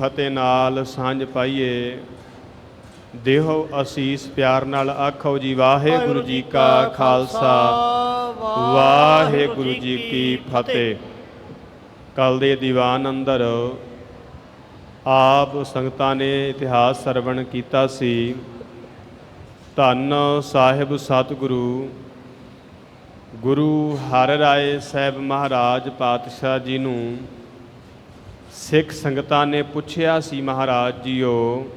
ਫਤਿਹ ਨਾਲ ਸਾਂਝ ਪਾਈਏ। ਦੇਹੋ ਅਸੀਸ ਪਿਆਰ ਨਾਲ ਆਖੋ ਜੀ, ਵਾਹਿਗੁਰੂ ਜੀ ਕਾ ਖਾਲਸਾ। ਵਾਹਿਗੁਰੂ ਜੀ ਕੀ ਫਤਿਹ। ਕੱਲ ਦੇ ਦੀਵਾਨ ਅੰਦਰ ਆਪ ਸੰਗਤਾਂ ਨੇ ਇਤਿਹਾਸ ਸਰਵਣ ਕੀਤਾ ਸੀ। ਧੰਨ ਸਾਹਿਬ ਸਤਿਗੁਰੂ, ਗੁਰੂ ਹਰ ਰਾਏ ਸਾਹਿਬ ਮਹਾਰਾਜ ਪਾਤਸ਼ਾਹ ਜੀ ਨੂੰ ਸਿੱਖ ਸੰਗਤਾਂ ਨੇ ਪੁੱਛਿਆ ਸੀ, ਮਹਾਰਾਜ ਜੀਓ,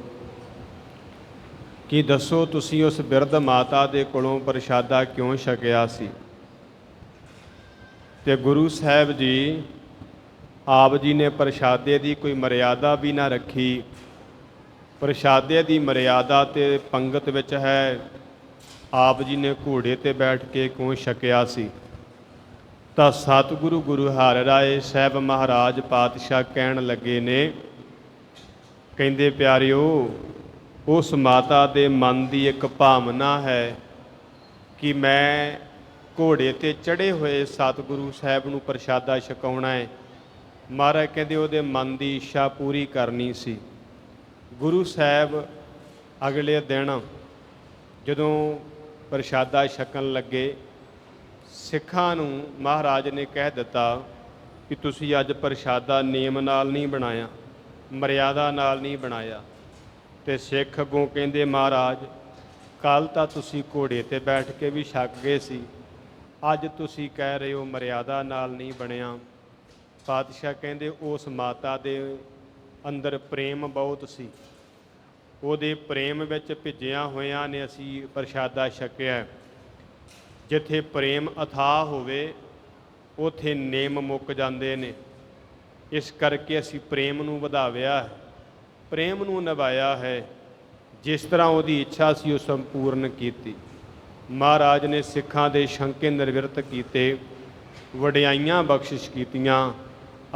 ਕਿ ਦੱਸੋ ਤੁਸੀਂ ਉਸ ਬਿਰਧ ਮਾਤਾ ਦੇ ਕੋਲੋਂ ਪ੍ਰਸ਼ਾਦਾ ਕਿਉਂ ਛਕਿਆ ਸੀ? ਤੇ ਗੁਰੂ ਸਾਹਿਬ ਜੀ, ਆਪ ਜੀ ਨੇ ਪ੍ਰਸ਼ਾਦੇ ਦੀ ਕੋਈ ਮਰਿਆਦਾ ਵੀ ਨਾ ਰੱਖੀ। ਪ੍ਰਸ਼ਾਦੇ ਦੀ ਮਰਿਆਦਾ ਤੇ ਪੰਗਤ ਵਿੱਚ ਹੈ, ਆਪ ਜੀ ਨੇ ਘੋੜੇ ਤੇ ਬੈਠ ਕੇ ਕਿਉਂ ਛਕਿਆ ਸੀ? ਤਾਂ ਸਤਿਗੁਰੂ ਗੁਰੂ ਹਰਿ ਰਾਏ ਸਾਹਿਬ ਮਹਾਰਾਜ ਪਾਤਸ਼ਾਹ ਕਹਿਣ ਲੱਗੇ ਨੇ, ਕਹਿੰਦੇ ਪਿਆਰਿਓ, ਉਸ ਮਾਤਾ ਦੇ ਮਨ ਦੀ ਇੱਕ ਭਾਵਨਾ ਹੈ ਕਿ ਮੈਂ ਘੋੜੇ ਤੇ ਚੜੇ ਹੋਏ ਸਤਿਗੁਰੂ ਸਾਹਿਬ ਨੂੰ ਪ੍ਰਸ਼ਾਦਾ ਛਕਾਉਣਾ ਹੈ। ਮਹਾਰਾਜ ਕਹਿੰਦੇ ਉਹਦੇ ਮਨ ਦੀ ਇੱਛਾ ਪੂਰੀ ਕਰਨੀ ਸੀ। ਗੁਰੂ ਸਾਹਿਬ ਅਗਲੇ ਦਿਨ ਜਦੋਂ ਪ੍ਰਸ਼ਾਦਾ ਛਕਣ ਲੱਗੇ ਸਿੱਖਾਂ ਨੂੰ ਮਹਾਰਾਜ ਨੇ ਕਹਿ ਦਿੱਤਾ ਕਿ ਤੁਸੀਂ ਅੱਜ ਪ੍ਰਸ਼ਾਦਾ ਨਿਯਮ ਨਾਲ ਨਹੀਂ ਬਣਾਇਆ, ਮਰਿਆਦਾ ਨਾਲ ਨਹੀਂ ਬਣਾਇਆ। ਤੇ ਸਿੱਖ ਅੱਗੋਂ ਕਹਿੰਦੇ, ਮਹਾਰਾਜ ਕੱਲ ਤਾਂ ਤੁਸੀਂ ਘੋੜੇ ਤੇ ਬੈਠ ਕੇ ਵੀ ਛਕ ਗਏ ਸੀ। ਅੱਜ ਤੁਸੀਂ ਕਹਿ ਰਹੇ ਹੋ ਮਰਿਆਦਾ ਨਾਲ ਨਹੀਂ ਬਣਿਆ। ਪਾਤਸ਼ਾਹ ਕਹਿੰਦੇ, ਉਸ ਮਾਤਾ ਦੇ ਅੰਦਰ ਪ੍ਰੇਮ ਬਹੁਤ ਸੀ। ਉਹਦੇ ਪ੍ਰੇਮ ਵਿੱਚ ਭਿੱਜਿਆ ਹੋਇਆਂ ਨੇ ਅਸੀਂ ਪ੍ਰਸ਼ਾਦਾ ਛਕਿਆ। ਜਿੱਥੇ ਪ੍ਰੇਮ ਅਥਾਹ ਹੋਵੇ, ਉਥੇ ਨੇਮ ਮੁੱਕ ਜਾਂਦੇ ਨੇ। ਇਸ ਕਰਕੇ ਅਸੀਂ ਪ੍ਰੇਮ ਨੂੰ ਵਧਾਵਿਆ ਪ੍ਰੇਮ ਨੂੰ ਨਿਭਾਇਆ ਹੈ। ਜਿਸ ਤਰ੍ਹਾਂ ਉਹਦੀ ਇੱਛਾ ਸੀ, ਉਹ ਸੰਪੂਰਨ ਕੀਤੀ। ਮਹਾਰਾਜ ਨੇ ਸਿੱਖਾਂ ਦੇ ਸ਼ੰਕੇ ਨਿਰਵਿਰਤ ਕੀਤੇ, ਵਡਿਆਈਆਂ ਬਖਸ਼ਿਸ਼ ਕੀਤੀਆਂ।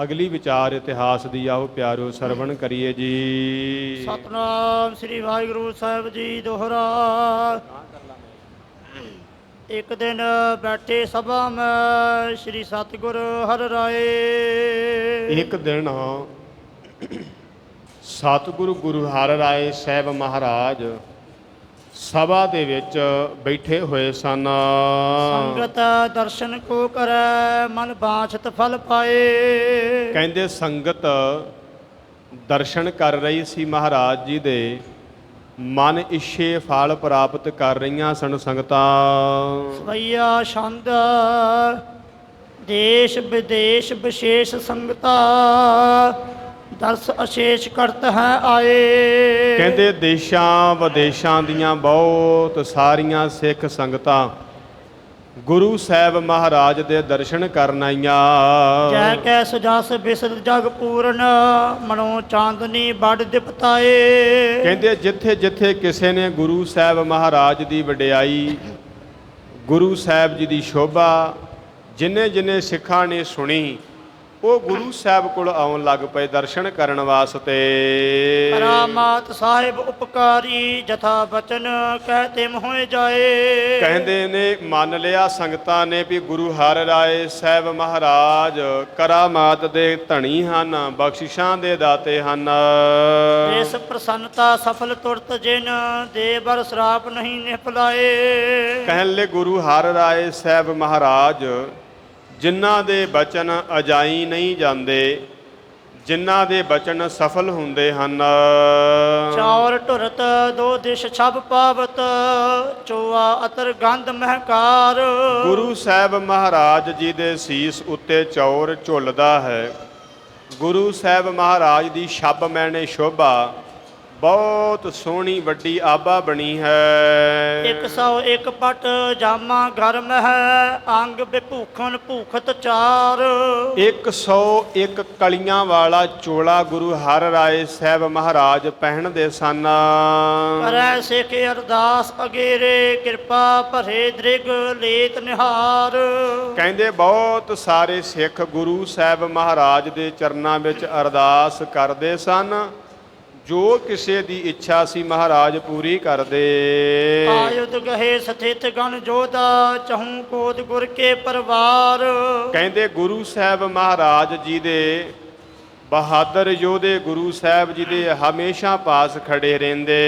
ਅਗਲੀ ਵਿਚਾਰ ਇਤਿਹਾਸ ਦੀ ਆਓ, ਪਿਆਰੋ, ਸਰਵਣ ਕਰੀਏ ਜੀ। ਸਤਨਾਮ ਸ੍ਰੀ ਵਾਹਿਗੁਰੂ ਸਾਹਿਬ ਜੀ, ਦੋਹਰਾ। ਇੱਕ ਦਿਨ ਬੈਠੇ ਸਭਾ ਮੈਂ ਸ੍ਰੀ ਸਤਿਗੁਰ ਹਰਿ ਰਾਏ। ਇੱਕ ਦਿਨ ਸਤਿਗੁਰੂ ਗੁਰੂ ਹਰਿ ਰਾਏ ਸਾਹਿਬ ਮਹਾਰਾਜ ਸਭਾ ਦੇ ਵਿੱਚ ਬੈਠੇ ਹੋਏ ਸਨ। ਸੰਗਤ ਦਰਸ਼ਨ ਕੋ ਕਰੈ ਮਨ ਬਾਛਤ ਫਲ ਪਾਏ। ਕਹਿੰਦੇ ਸੰਗਤ ਦਰਸ਼ਨ ਕਰ ਰਹੀ ਸੀ ਮਹਾਰਾਜ ਜੀ ਦੇ। ਮਨ ਇਛੇ ਫਲ ਪ੍ਰਾਪਤ ਕਰ ਰਹੀਆਂ ਸਨ ਸੰਗਤਾਂ। ਸਵਈਆ ਛੰਦ ਦੇਸ਼ ਵਿਦੇਸ਼ ਵਿਸ਼ੇਸ਼ ਸੰਗਤਾ ਦਰਸ ਅਸ਼ੇਸ਼ ਕਰਤ ਹੈ ਆਏ। ਕਹਿੰਦੇ ਦੇਸ਼ਾਂ ਵਿਦੇਸ਼ਾਂ ਦੀਆਂ ਬਹੁਤ ਸਾਰੀਆਂ ਸਿੱਖ ਸੰਗਤਾਂ। ਗੁਰੂ ਸਾਹਿਬ ਮਹਾਰਾਜ ਦੇ ਦਰਸ਼ਨ ਕਰਨ ਆਈਆਂ। ਜੈ ਕੈ ਸੁਜਾਸ ਬਿਸਦ ਜਗ ਪੂਰਨ ਮਨੋ ਚਾਂਦਨੀ ਬੜ ਦਿਪਤਾਏ। ਕਹਿੰਦੇ ਜਿੱਥੇ ਜਿੱਥੇ ਕਿਸੇ ਨੇ ਗੁਰੂ ਸਾਹਿਬ ਮਹਾਰਾਜ ਦੀ ਵਡਿਆਈ ਗੁਰੂ ਸਾਹਿਬ ਜੀ ਦੀ ਸ਼ੋਭਾ ਜਿਨੇ ਜਿਨੇ ਸਿੱਖਾਂ ਨੇ ਸੁਣੀ ਉਹ ਗੁਰੂ ਸਾਹਿਬ ਕੋਲ ਆਉਣ ਲੱਗ ਪਏ ਦਰਸ਼ਨ ਕਰਨ ਵਾਸਤੇ। ਕਰਾਮਾਤ ਸਾਹਿਬ ਉਪਕਾਰੀ ਜਥਾ ਬਚਨ ਕਹਤੇ ਮੋਇ ਜਾਏ। ਕਹਿੰਦੇ ਨੇ ਮੰਨ ਲਿਆ ਸੰਗਤਾਂ ਨੇ ਵੀ ਗੁਰੂ ਹਰਿ ਰਾਏ ਸਾਹਿਬ ਮਹਾਰਾਜ ਕਰਾਮਾਤ ਦੇ ਧਣੀ ਹਨ ਬਖਸ਼ਿਸ਼ਾਂ ਦੇ ਦਾਤੇ ਹਨ। ਇਸ ਪ੍ਰਸੰਨਤਾ ਸਫਲ ਤੁਰਤ ਜਿਨ ਦੇ ਬਰ ਸਰਾਪ ਨਹੀਂ ਨਿਪਲਾਏ। ਕਹਿਣ ਲੈ ਗੁਰੂ ਹਰਿ ਰਾਏ ਸਾਹਿਬ ਮਹਾਰਾਜ ਜਿਨ੍ਹਾਂ ਦੇ ਬਚਨ ਅਜਾਈ ਨਹੀਂ ਜਾਂਦੇ ਜਿਨ੍ਹਾਂ ਦੇ ਬਚਨ ਸਫਲ ਹੁੰਦੇ ਹਨ। ਚੌਰ ਢੁਰਤ ਦੋ ਦਿਸ਼ ਛਬ ਪਾਵਤ ਚੋਆ ਅਤਰ ਗੰਧ ਮਹਕਾਰ। ਗੁਰੂ ਸਾਹਿਬ ਮਹਾਰਾਜ ਜੀ ਦੇ ਸੀਸ ਉੱਤੇ ਚੌਰ ਝੁੱਲਦਾ ਹੈ। ਗੁਰੂ ਸਾਹਿਬ ਮਹਾਰਾਜ ਦੀ ਛਬ ਮੈਨੇ ਸ਼ੋਭਾ ਬਹੁਤ ਸੋਹਣੀ ਵੱਡੀ ਆਬਾ ਬਣੀ ਹੈ। 101 ਪਟ ਜਾਮਾ ਗਰਮ ਹੈ ਅੰਗ ਬਿਭੂਖਨ ਭੂਖਤ ਚਾਰ। 101 ਕਲੀਆਂ ਵਾਲਾ ਚੋਲਾ ਗੁਰੂ ਹਰਿ ਰਾਏ ਸਾਹਿਬ ਮਹਾਰਾਜ ਪਹਿਨਦੇ ਸਨ। ਕਰੈ ਸਿੱਖ ਅਰਦਾਸ ਅਗੇਰੇ ਕਿਰਪਾ ਭਰੇ ਦ੍ਰਿਗ ਲੇਤ ਨਿਹਾਰ। ਕਹਿੰਦੇ ਬਹੁਤ ਸਾਰੇ ਸਿੱਖ ਗੁਰੂ ਸਾਹਿਬ ਮਹਾਰਾਜ ਦੇ ਚਰਨਾਂ ਵਿੱਚ ਅਰਦਾਸ ਕਰਦੇ ਸਨ। ਜੋ ਕਿਸੇ ਦੀ ਇੱਛਾ ਸੀ ਮਹਾਰਾਜ ਪੂਰੀ ਕਰਦੇ। ਆਯੁਧ ਗਹੇ ਸਥਿਤ ਗਣ ਜੋਦਾ ਚਹੂ ਕੋਦ ਗੁਰ ਕੇ ਪਰਵਾਰ। ਕਹਿੰਦੇ ਗੁਰੂ ਸਾਹਿਬ ਮਹਾਰਾਜ ਜੀ ਦੇ ਬਹਾਦਰ ਯੋਧੇ ਗੁਰੂ ਸਾਹਿਬ ਜੀ ਦੇ ਹਮੇਸ਼ਾ ਪਾਸ ਖੜੇ ਰਹਿੰਦੇ।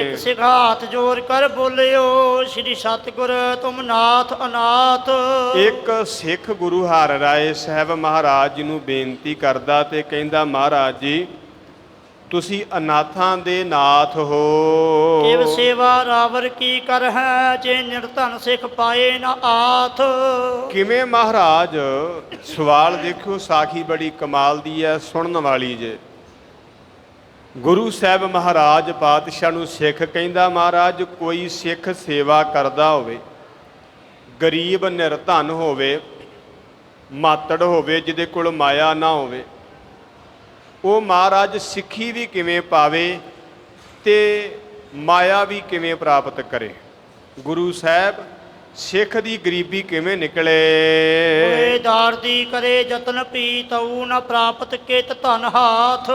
ਇੱਕ ਸਿੱਖ ਹੱਥ ਜੋੜ ਕਰ ਬੋਲਿਓ ਸ੍ਰੀ ਸਤਿਗੁਰ ਤੁਮ ਨਾਥ ਅਨਾਥ। ਇੱਕ ਸਿੱਖ ਗੁਰੂ ਹਰ ਰਾਏ ਸਾਹਿਬ ਮਹਾਰਾਜ ਜੀ ਨੂੰ ਬੇਨਤੀ ਕਰਦਾ ਤੇ ਕਹਿੰਦਾ ਮਹਾਰਾਜ ਜੀ ਤੁਸੀਂ ਅਨਾਥਾਂ ਦੇ ਨਾਥ ਹੋ। ਕਿਵ ਸੇਵਾ ਰਾਵਰ ਕੀ ਕਰ ਹੈ ਜੇ ਨਿਰਧਨ ਸਿੱਖ ਪਾਏ ਨਾ ਆਥ। ਕਿਵੇਂ ਮਹਾਰਾਜ ਸਵਾਲ ਦੇਖਿਓ ਸਾਖੀ ਬੜੀ ਕਮਾਲ ਦੀ ਹੈ ਸੁਣਨ ਵਾਲੀ ਜੇ। ਗੁਰੂ ਸਾਹਿਬ ਮਹਾਰਾਜ ਪਾਤਸ਼ਾਹ ਨੂੰ ਸਿੱਖ ਕਹਿੰਦਾ ਮਹਾਰਾਜ ਕੋਈ ਸਿੱਖ ਸੇਵਾ ਕਰਦਾ ਹੋਵੇ ਗਰੀਬ ਨਿਰਧਨ ਹੋਵੇ ਮਾਤੜ ਹੋਵੇ ਜਿਹਦੇ ਕੋਲ ਮਾਇਆ ਨਾ ਹੋਵੇ ਉਹ ਮਹਾਰਾਜ ਸਿੱਖੀ ਵੀ ਕਿਵੇਂ ਪਾਵੇ ਤੇ ਮਾਇਆ ਵੀ ਕਿਵੇਂ ਪ੍ਰਾਪਤ ਕਰੇ। ਗੁਰੂ ਸਾਹਿਬ ਸਿੱਖ ਦੀ ਗਰੀਬੀ ਕਿਵੇਂ ਨਿਕਲੇ? ਓਏ ਦਾਰਦੀ ਕਰੇ ਯਤਨ ਪੀ ਤਉ ਨ ਪ੍ਰਾਪਤ ਕਿਤ ਧਨ ਹਾਥ।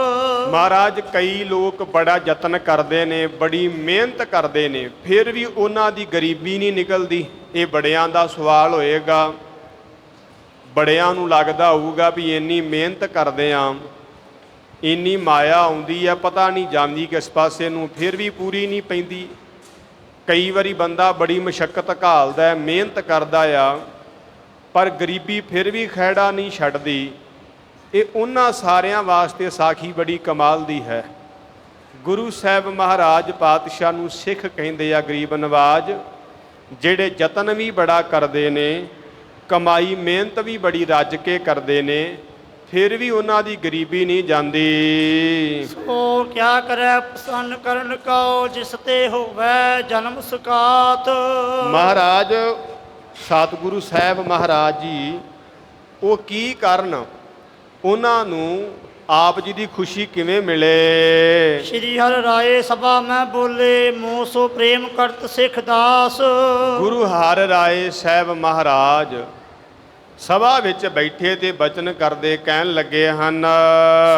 ਮਹਾਰਾਜ ਕਈ ਲੋਕ ਬੜਾ ਯਤਨ ਕਰਦੇ ਨੇ ਬੜੀ ਮਿਹਨਤ ਕਰਦੇ ਨੇ ਫਿਰ ਵੀ ਉਹਨਾਂ ਦੀ ਗਰੀਬੀ ਨਹੀਂ ਨਿਕਲਦੀ। ਇਹ ਬੜਿਆਂ ਦਾ ਸਵਾਲ ਹੋਏਗਾ। ਬੜਿਆਂ ਨੂੰ ਲੱਗਦਾ ਹੋਊਗਾ ਵੀ ਇੰਨੀ ਮਿਹਨਤ ਕਰਦੇ ਆਂ। ਇੰਨੀ ਮਾਇਆ ਆਉਂਦੀ ਹੈ ਪਤਾ ਨਹੀਂ ਜਾਂਦੀ ਕਿਸ ਪਾਸੇ ਨੂੰ, ਫਿਰ ਵੀ ਪੂਰੀ ਨਹੀਂ ਪੈਂਦੀ। ਕਈ ਵਾਰੀ ਬੰਦਾ ਬੜੀ ਮੁਸ਼ਕਲ ਘਾਲਦਾ ਹੈ ਮਿਹਨਤ ਕਰਦਾ ਆ, ਪਰ ਗਰੀਬੀ ਫਿਰ ਵੀ ਖਹਿੜਾ ਨਹੀਂ ਛੱਡਦੀ। ਇਹ ਉਹਨਾਂ ਸਾਰਿਆਂ ਵਾਸਤੇ ਸਾਖੀ ਬੜੀ ਕਮਾਲ ਦੀ ਹੈ। ਗੁਰੂ ਸਾਹਿਬ ਮਹਾਰਾਜ ਪਾਤਸ਼ਾਹ ਨੂੰ ਸਿੱਖ ਕਹਿੰਦੇ ਆ ਗਰੀਬ ਨਵਾਜ, ਜਿਹੜੇ ਯਤਨ ਵੀ ਬੜਾ ਕਰਦੇ ਨੇ, ਕਮਾਈ, ਮਿਹਨਤ ਵੀ ਬੜੀ ਰੱਜ ਕੇ ਕਰਦੇ ਨੇ ਫਿਰ ਵੀ ਉਹਨਾਂ ਦੀ ਗਰੀਬੀ ਨਹੀਂ ਜਾਂਦੀ। ਸੋ ਕਿਆ ਕਰੈ ਪ੍ਰਸੰਨ ਕਰਨ ਕਉ ਜਿਸ ਤੇ ਹੋਵੇ ਜਨਮ ਸੁਕਾਤ। ਮਹਾਰਾਜ ਸਤਿਗੁਰੂ ਸਾਹਿਬ ਮਹਾਰਾਜ ਜੀ ਉਹ ਕੀ ਕਰਨ? ਉਹਨਾਂ ਨੂੰ ਆਪ ਜੀ ਦੀ ਖੁਸ਼ੀ ਕਿਵੇਂ ਮਿਲੇ? ਸ਼੍ਰੀ ਹਰਿ ਰਾਏ ਸਭਾ ਮੈਂ ਬੋਲੇ ਮੋਹ ਸੋ ਪ੍ਰੇਮ ਕਰਤ ਸਿੱਖ ਦਾਸ। ਗੁਰੂ ਹਰਿ ਰਾਏ ਸਾਹਿਬ ਮਹਾਰਾਜ ਸਭਾ ਵਿੱਚ ਬੈਠੇ ਤੇ ਬਚਨ ਕਰਦੇ ਕਹਿਣ ਲੱਗੇ ਹਨ।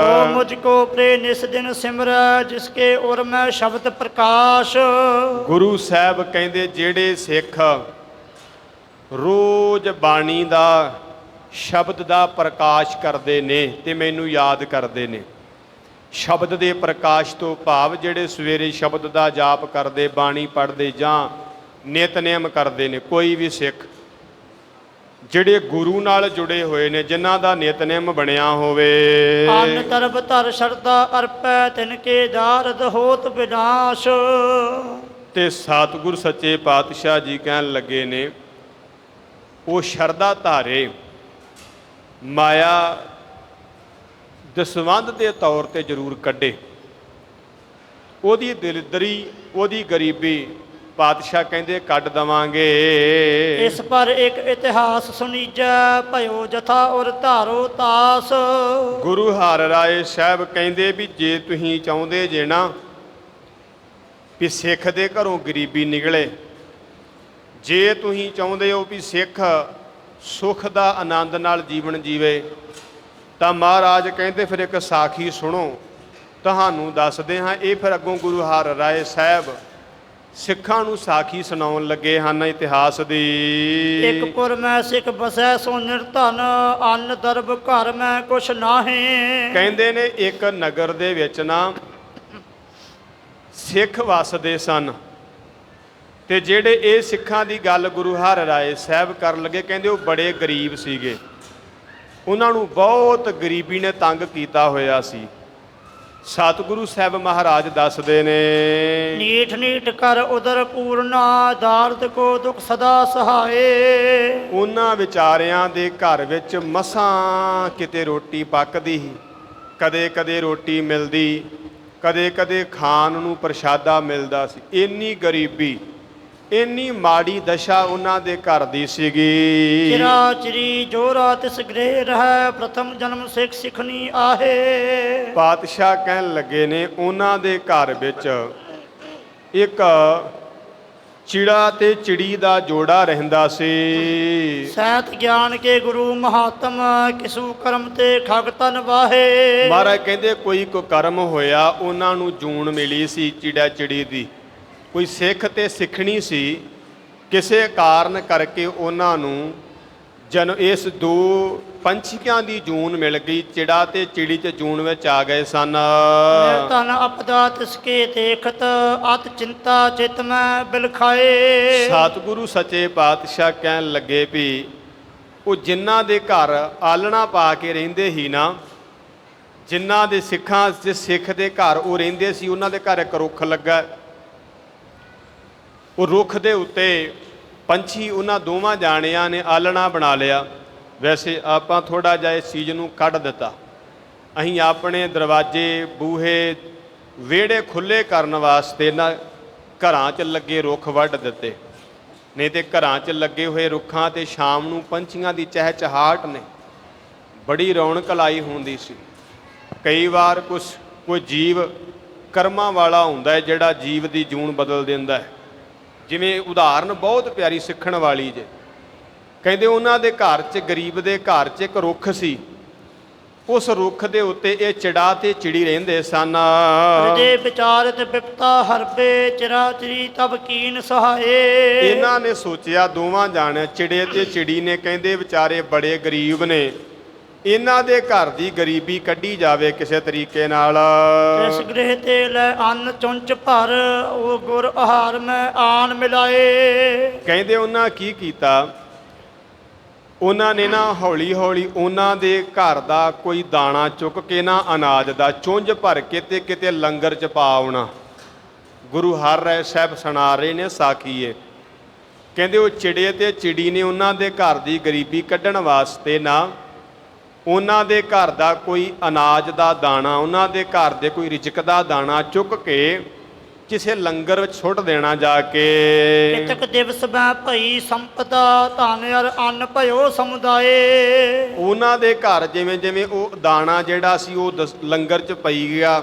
ਸੋ ਮੁਝ ਕੋ ਪ੍ਰੇ ਨਿਸ ਦਿਨ ਸਿਮਰੈ ਜਿਸ ਕੇ ਉਰ ਮੈਂ ਸ਼ਬਦ ਪ੍ਰਕਾਸ਼। ਗੁਰੂ ਸਾਹਿਬ ਕਹਿੰਦੇ ਜਿਹੜੇ ਸਿੱਖ ਰੋਜ਼ ਬਾਣੀ ਦਾ ਸ਼ਬਦ ਦਾ ਪ੍ਰਕਾਸ਼ ਕਰਦੇ ਨੇ ਤੇ ਮੈਨੂੰ ਯਾਦ ਕਰਦੇ ਨੇ। ਸ਼ਬਦ ਦੇ ਪ੍ਰਕਾਸ਼ ਤੋਂ ਭਾਵ ਜਿਹੜੇ ਸਵੇਰੇ ਸ਼ਬਦ ਦਾ ਜਾਪ ਕਰਦੇ ਬਾਣੀ ਪੜ੍ਹਦੇ ਜਾਂ ਨਿਤਨੇਮ ਕਰਦੇ ਨੇ ਕੋਈ ਵੀ ਸਿੱਖ ਜਿਹੜੇ ਗੁਰੂ ਨਾਲ ਜੁੜੇ ਹੋਏ ਨੇ ਜਿਨ੍ਹਾਂ ਦਾ ਨਿਤਨੇਮ ਬਣਿਆ ਹੋਵੇ। ਅੰਨ ਤਰਬ ਧਰ ਸ਼ਰਦਾ ਅਰਪੈ ਤਿਨ ਕੇ ਦਾਰਦ ਹੋਤ ਵਿਨਾਸ਼ ਤੇ ਸਤਿਗੁਰ ਸੱਚੇ ਪਾਤਸ਼ਾਹ ਜੀ ਕਹਿਣ ਲੱਗੇ ਨੇ ਉਹ ਸ਼ਰਦਾ ਧਾਰੇ ਮਾਇਆ ਦਸਵੰਧ ਦੇ ਤੌਰ ਤੇ ਜ਼ਰੂਰ ਕੱਢੇ। ਉਹਦੀ ਦਿਲਦਰੀ ਉਹਦੀ ਗਰੀਬੀ ਪਾਤਸ਼ਾਹ ਕਹਿੰਦੇ ਕੱਢ ਦਵਾਂਗੇ। ਇਸ ਪਰ ਇੱਕ ਇਤਿਹਾਸ ਸੁਣੀਜੈ ਭਇਓ ਜਥਾ ਔਰ ਧਾਰੋ ਤਾਸ। ਗੁਰੂ ਹਰਿ ਰਾਏ ਸਾਹਿਬ ਕਹਿੰਦੇ ਵੀ ਜੇ ਤੁਸੀਂ ਚਾਹੁੰਦੇ ਜੇ ਨਾ ਵੀ ਸਿੱਖ ਦੇ ਘਰੋਂ ਗਰੀਬੀ ਨਿਕਲੇ ਜੇ ਤੁਸੀਂ ਚਾਹੁੰਦੇ ਹੋ ਵੀ ਸਿੱਖ ਸੁਖ ਦਾ ਆਨੰਦ ਨਾਲ ਜੀਵਨ ਜੀਵੇ ਤਾਂ ਮਹਾਰਾਜ ਕਹਿੰਦੇ ਫਿਰ ਇੱਕ ਸਾਖੀ ਸੁਣੋ ਤੁਹਾਨੂੰ ਦੱਸਦੇ ਹਾਂ ਇਹ ਫਿਰ ਅੱਗੋਂ ਗੁਰੂ ਹਰਿ ਰਾਏ ਸਾਹਿਬ ਸਿੱਖਾਂ ਨੂੰ ਸਾਖੀ ਸੁਣਾਉਣ ਲੱਗੇ ਹਨ ਇਤਿਹਾਸ ਦੀ। ਇੱਕ ਪੁਰ ਮੈਂ ਸਿੱਖ ਬਸੈ ਸੋ ਨਿਰਧਨ ਅੰਨ ਦਰਬ ਘਰ ਮੈਂ ਕੁਛ ਨਾਹੀ। ਕਹਿੰਦੇ ਨੇ ਇੱਕ ਨਗਰ ਦੇ ਵਿੱਚ ਨਾ ਸਿੱਖ ਵਸਦੇ ਸਨ। ਤੇ ਜਿਹੜੇ ਇਹ ਸਿੱਖਾਂ ਦੀ ਗੱਲ ਗੁਰੂ ਹਰਿ ਰਾਏ ਸਾਹਿਬ ਕਰਨ ਲੱਗੇ ਕਹਿੰਦੇ ਉਹ ਬੜੇ ਗਰੀਬ ਸੀਗੇ। ਉਹਨਾਂ ਨੂੰ ਬਹੁਤ ਗਰੀਬੀ ਨੇ ਤੰਗ ਕੀਤਾ ਹੋਇਆ ਸੀ। ਸਤਿਗੁਰੂ ਸਾਹਿਬ ਮਹਾਰਾਜ ਦੱਸਦੇ ਨੇ। ਨੀਠ ਨੀਠ ਕਰ ਉਦਰ ਪੂਰਨਾ ਦਾਰਦ ਕੋ ਦੁਖ ਸਦਾ ਸਹਾਏ। ਉਹਨਾਂ ਵਿਚਾਰਿਆਂ ਦੇ ਘਰ ਵਿੱਚ ਮਸਾਂ ਕਿਤੇ ਰੋਟੀ ਪੱਕਦੀ ਕਦੇ ਕਦੇ ਰੋਟੀ ਮਿਲਦੀ ਕਦੇ ਕਦੇ ਖਾਣ ਨੂੰ ਪ੍ਰਸ਼ਾਦਾ ਮਿਲਦਾ ਸੀ। ਇੰਨੀ ਗਰੀਬੀ ਇੰਨੀ ਮਾੜੀ ਦਸ਼ਾ ਉਹਨਾਂ ਦੇ ਘਰ ਦੀ ਸੀਗੀ। ਚਿਰਾ ਚਿਰੀ ਜੋਰਾ ਤਿਸ ਗ੍ਰਹਿ ਰਹਿ ਪ੍ਰਥਮ ਜਨਮ ਸਿੱਖ ਸਿਖਣੀ ਆਹੇ। ਪਾਤਸ਼ਾਹ ਕਹਿਣ ਲੱਗੇ ਨੇ ਉਹਨਾਂ ਦੇ ਘਰ ਵਿੱਚ ਇੱਕ ਚਿੜਾ ਤੇ ਚਿੜੀ ਦਾ ਜੋੜਾ ਰਹਿੰਦਾ ਸੀ। ਸਹਿਤ ਗਿਆਨ ਕੇ ਗੁਰੂ ਮਹਾਤਮ ਕਿਸੂ ਕਰਮ ਤੇ ਖਗ ਤਨ ਵਾਹੇ। ਮਹਾਰਾਜ ਕਹਿੰਦੇ ਕੋਈ ਕੋ ਕਰਮ ਹੋਇਆ ਉਹਨਾਂ ਨੂੰ ਜੂਣ ਮਿਲੀ ਸੀ ਚਿੜਾ ਚਿੜੀ ਦੀ। ਕੋਈ ਸਿੱਖ ਤੇ ਸਿੱਖਣੀ ਸੀ ਕਿਸੇ ਕਾਰਨ ਕਰਕੇ ਉਹਨਾਂ ਨੂੰ ਜਨ ਇਸ ਦੋ ਪੰਛੀਆਂ ਦੀ ਜੂਨ ਮਿਲ ਗਈ ਚਿੜਾ ਤੇ ਚਿੜੀ ਚ ਜੂਨ ਵਿੱਚ ਆ ਗਏ ਸਨ। ਤਨ ਅਪਦਾ ਤਿਸਕੇ ਦੇਖਤ ਅਤ ਚਿੰਤਾ ਚਿਤ ਮੈਂ ਬਿਲਖਾਏ। ਸਤਿਗੁਰੂ ਸੱਚੇ ਪਾਤਸ਼ਾਹ ਕਹਿਣ ਲੱਗੇ ਵੀ ਉਹ ਜਿਨ੍ਹਾਂ ਦੇ ਘਰ ਆਲਣਾ ਪਾ ਕੇ ਰਹਿੰਦੇ ਹੀ ਨਾ ਜਿਨ੍ਹਾਂ ਦੇ ਸਿੱਖਾਂ ਦੇ ਸਿੱਖ ਦੇ ਘਰ ਉਹ ਰਹਿੰਦੇ ਸੀ ਉਹਨਾਂ ਦੇ ਘਰ ਇੱਕ ਰੁੱਖ ਲੱਗਾ। ਉਹ ਰੁੱਖ ਦੇ ਉੱਤੇ ਪੰਛੀ ਉਹਨਾਂ ਦੋਵਾਂ ਜਾਣਿਆਂ ਨੇ ਆਲਣਾ ਬਣਾ ਲਿਆ। ਵੈਸੇ ਆਪਾਂ ਥੋੜਾ ਜਿਹਾ ਇਸ ਚੀਜ਼ ਨੂੰ ਕੱਢ ਦਿੱਤਾ। ਅਸੀਂ ਆਪਣੇ ਦਰਵਾਜ਼ੇ, ਬੂਹੇ, ਵਿਹੜੇ ਖੁੱਲੇ ਕਰਨ ਵਾਸਤੇ ਨਾ ਘਰਾਂ 'ਚ ਲੱਗੇ ਰੁੱਖ ਵੱਢ ਦਿੱਤੇ। ਨਹੀਂ ਤੇ ਘਰਾਂ 'ਚ ਲੱਗੇ ਹੋਏ ਰੁੱਖਾਂ ਤੇ ਸ਼ਾਮ ਨੂੰ ਪੰਛੀਆਂ ਦੀ ਚਹਿਚਹਾਟ ਨੇ। ਬੜੀ ਰੌਣਕ ਲਾਈ ਹੁੰਦੀ ਸੀ। ਕਈ ਵਾਰ ਕੁਛ ਕੋਈ ਜੀਵ ਕਰਮਾਂ ਵਾਲਾ ਹੁੰਦਾ ਹੈ ਜਿਹੜਾ ਜੀਵ ਦੀ ਜੂਨ ਬਦਲ ਦਿੰਦਾ ਹੈ। ਜਿਵੇਂ ਉਦਾਹਰਨ ਬਹੁਤ ਪਿਆਰੀ ਸਿੱਖਣ ਵਾਲੀ ਜੇ। ਕਹਿੰਦੇ ਉਹਨਾਂ ਦੇ ਘਰ 'ਚ ਗਰੀਬ ਦੇ ਘਰ 'ਚ ਇੱਕ ਰੁੱਖ ਸੀ। ਉਸ ਰੁੱਖ ਦੇ ਉੱਤੇ ਇਹ ਚਿੜਾ ਤੇ ਚਿੜੀ ਰਹਿੰਦੇ ਸਨ। ਹਿਰਦੇ ਵਿਚਾਰਤ ਬਿਪਤਾ ਹਰਬੇ ਚਰਾਚਰੀ ਤਬ ਕੀਨ ਸਹਾਏ। ਇਹਨਾਂ ਨੇ ਸੋਚਿਆ ਦੋਵਾਂ ਜਾਣੇ ਚਿੜੇ ਤੇ ਚਿੜੀ ਨੇ ਕਹਿੰਦੇ ਵਿਚਾਰੇ ਬੜੇ ਗਰੀਬ ਨੇ। ਇਹਨਾਂ ਦੇ ਘਰ ਦੀ ਗਰੀਬੀ ਕੱਢੀ ਜਾਵੇ ਕਿਸੇ ਤਰੀਕੇ ਨਾਲ। ਇਸ ਗ੍ਰਹਿ ਤੇ ਲੈ ਅੰਨ ਚੁੰਚ ਭਰ ਉਹ ਗੁਰ ਆਹਾਰ ਮੈਂ ਆਨ ਮਿਲਾਏ। ਕਹਿੰਦੇ ਉਹਨਾਂ ਕੀ ਕੀਤਾ? ਉਹਨਾਂ ਨੇ ਨਾ ਹੌਲੀ ਹੌਲੀ ਉਹਨਾਂ ਦੇ ਘਰ ਦਾ ਕੋਈ ਦਾਣਾ ਚੁੱਕ ਕੇ ਨਾ ਅਨਾਜ ਦਾ ਚੁੰਝ ਭਰ ਕੇ ਤੇ ਕਿਤੇ ਲੰਗਰ ਚ ਪਾ ਆਉਣਾ। ਗੁਰੂ ਹਰ ਰਾਏ ਸਾਹਿਬ ਸੁਣਾ ਰਹੇ ਨੇ ਸਾਖੀਏ। ਕਹਿੰਦੇ ਉਹ ਚਿੜੇ ਤੇ ਚਿੜੀ ਨੇ ਉਹਨਾਂ ਦੇ ਘਰ ਦੀ ਗਰੀਬੀ ਕੱਢਣ ਵਾਸਤੇ ਨਾ ਉਹਨਾਂ ਦੇ ਘਰ ਦਾ ਕੋਈ ਅਨਾਜ ਦਾ ਦਾਣਾ ਉਹਨਾਂ ਦੇ ਘਰ ਦੇ ਕੋਈ ਰਿਜਕ ਦਾ ਦਾਣਾ ਚੁੱਕ ਕੇ ਕਿਸੇ ਲੰਗਰ ਵਿੱਚ ਸੁੱਟ ਦੇਣਾ ਜਾ ਕੇ। ਕਿਤਕ ਦਿਵਸ ਮੈਂ ਭਈ ਸੰਪਦਾ ਧਨ ਅਰ ਅੰਨ ਭਇਓ ਸਮੁਦਾਏ। ਉਹਨਾਂ ਦੇ ਘਰ ਜਿਵੇਂ ਜਿਵੇਂ ਉਹ ਦਾਣਾ ਜਿਹੜਾ ਸੀ ਉਹ ਲੰਗਰ 'ਚ ਪਈ ਗਿਆ।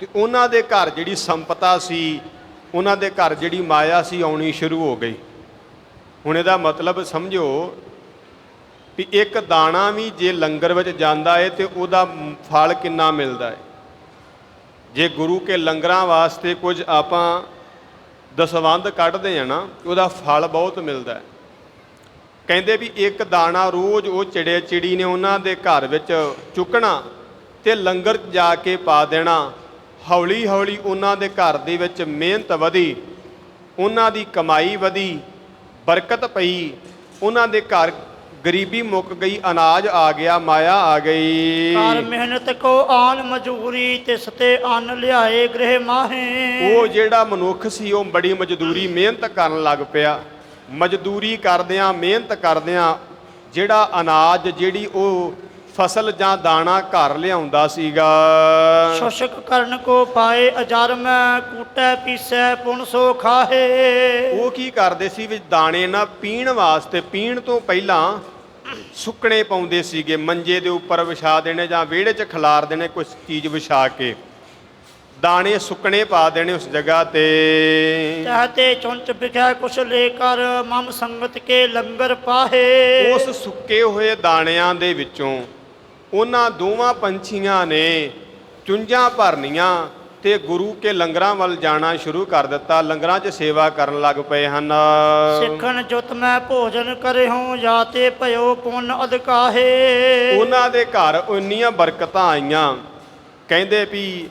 ਤੇ ਉਹਨਾਂ ਦੇ ਘਰ ਜਿਹੜੀ ਸੰਪਤਾ ਸੀ ਉਹਨਾਂ ਦੇ ਘਰ ਜਿਹੜੀ ਮਾਇਆ ਸੀ ਆਉਣੀ ਸ਼ੁਰੂ ਹੋ ਗਈ। ਹੁਣ ਇਹਦਾ ਮਤਲਬ ਸਮਝੋ ਵੀ ਇੱਕ ਦਾਣਾ ਵੀ ਜੇ ਲੰਗਰ ਵਿੱਚ ਜਾਂਦਾ ਹੈ ਤੇ ਉਹਦਾ ਫਲ ਕਿੰਨਾ ਮਿਲਦਾ ਹੈ ਜੇ ਗੁਰੂ ਕੇ ਲੰਗਰਾਂ ਵਾਸਤੇ ਕੁਝ ਆਪਾਂ ਦਸਵੰਧ ਕੱਢਦੇ ਆ ਨਾ, ਉਹਦਾ ਫਲ ਬਹੁਤ ਮਿਲਦਾ ਹੈ ਕਹਿੰਦੇ ਵੀ ਇੱਕ ਦਾਣਾ ਰੋਜ਼ ਉਹ ਚਿੜੇ ਚਿੜੀ ਨੇ ਉਹਨਾਂ ਦੇ ਘਰ ਵਿੱਚ ਚੁੱਕਣਾ ਤੇ ਲੰਗਰ ਜਾ ਕੇ ਪਾ ਦੇਣਾ। ਹੌਲੀ ਹੌਲੀ ਉਹਨਾਂ ਦੇ ਘਰ ਦੇ ਵਿੱਚ ਮਿਹਨਤ ਵਧੀ, ਉਹਨਾਂ ਦੀ ਕਮਾਈ ਵਧੀ, ਬਰਕਤ ਪਈ, ਉਹਨਾਂ ਦੇ ਘਰ ਗਰੀਬੀ ਮੁੱਕ ਗਈ ਅਨਾਜ ਆ ਗਿਆ ਮਾਇਆ ਆ ਗਈ। ਕਰ ਮਿਹਨਤ ਕੋ ਆਨ ਮਜੂਰੀ ਤਿਸ ਤੇ ਅੰਨ ਲਿਆਏ ਗ੍ਰਹਿ ਮਾਹੇ। ਉਹ ਜਿਹੜਾ ਮਨੁੱਖ ਸੀ ਉਹ ਬੜੀ ਮਜ਼ਦੂਰੀ ਮਿਹਨਤ ਕਰਨ ਲੱਗ ਪਿਆ। ਮਜ਼ਦੂਰੀ ਕਰਦਿਆਂ ਮਿਹਨਤ ਕਰਦਿਆਂ ਜਿਹੜਾ ਅਨਾਜ ਜਿਹੜੀ ਉਹ ਫਸਲ ਜਾਂ ਦਾਣਾ ਘਰ ਲਿਆਉਂਦਾ ਸੀਗਾ। ਸ਼ੋਸ਼ਕ ਕਰਨ ਕੋ ਪਾਏ ਅਜਰ ਮੈਂ ਕੂਟੈ ਪੀਸੈ ਪੁਨ ਸੋ ਖਾਹੇ। ਉਹ ਕੀ ਕਰਦੇ ਸੀ ਵੀ ਦਾਣੇ ਨਾ ਪੀਣ ਵਾਸਤੇ ਪੀਣ ਤੋਂ ਪਹਿਲਾਂ ਸੁੱਕਣੇ ਪਾਉਂਦੇ ਸੀਗੇ ਮੰਜੇ ਦੇ ਉੱਪਰ ਵਿਛਾ ਦੇਣੇ ਜਾਂ ਵਿਹੜੇ 'ਚ ਖਿਲਾਰ ਦੇਣੇ ਕੁਝ ਚੀਜ਼ ਵਿਛਾ ਕੇ। ਦਾਣੇ ਸੁੱਕਣੇ ਪਾ ਦੇਣੇ ਉਸ ਜਗ੍ਹਾ ਤੇ। ਚਾਹਤੇ ਚੁੰਚ ਬਿਖੈ ਕੁਛ ਲੈ ਕਰ ਮਮ ਸੰਗਤ ਕੇ ਲੰਗਰ ਪਾਹੇ। ਉਸ ਸੁੱਕੇ ਹੋਏ ਦਾਣਿਆਂ ਦੇ ਵਿੱਚੋਂ ਉਹਨਾਂ ਦੋਵਾਂ ਪੰਛੀਆਂ ਨੇ ਚੁੰਝਾਂ ਭਰਨੀਆਂ ਤੇ ਗੁਰੂ ਕੇ ਲੰਗਰਾਂ ਵੱਲ ਜਾਣਾ ਸ਼ੁਰੂ ਕਰ ਦਿੱਤਾ। ਲੰਗਰਾਂ 'ਚ ਸੇਵਾ ਕਰਨ ਲੱਗ ਪਏ ਹਨ। ਸਿੱਖਣ ਜੁਤ ਮੈਂ ਭੋਜਨ ਕਰਿਓ ਜਾਤੇ ਭਇਓ ਪੁੰਨ ਅਦਕਾਹੇ ਉਹਨਾਂ ਦੇ ਘਰ ਇੰਨੀਆਂ ਬਰਕਤਾਂ ਆਈਆਂ। ਕਹਿੰਦੇ ਵੀ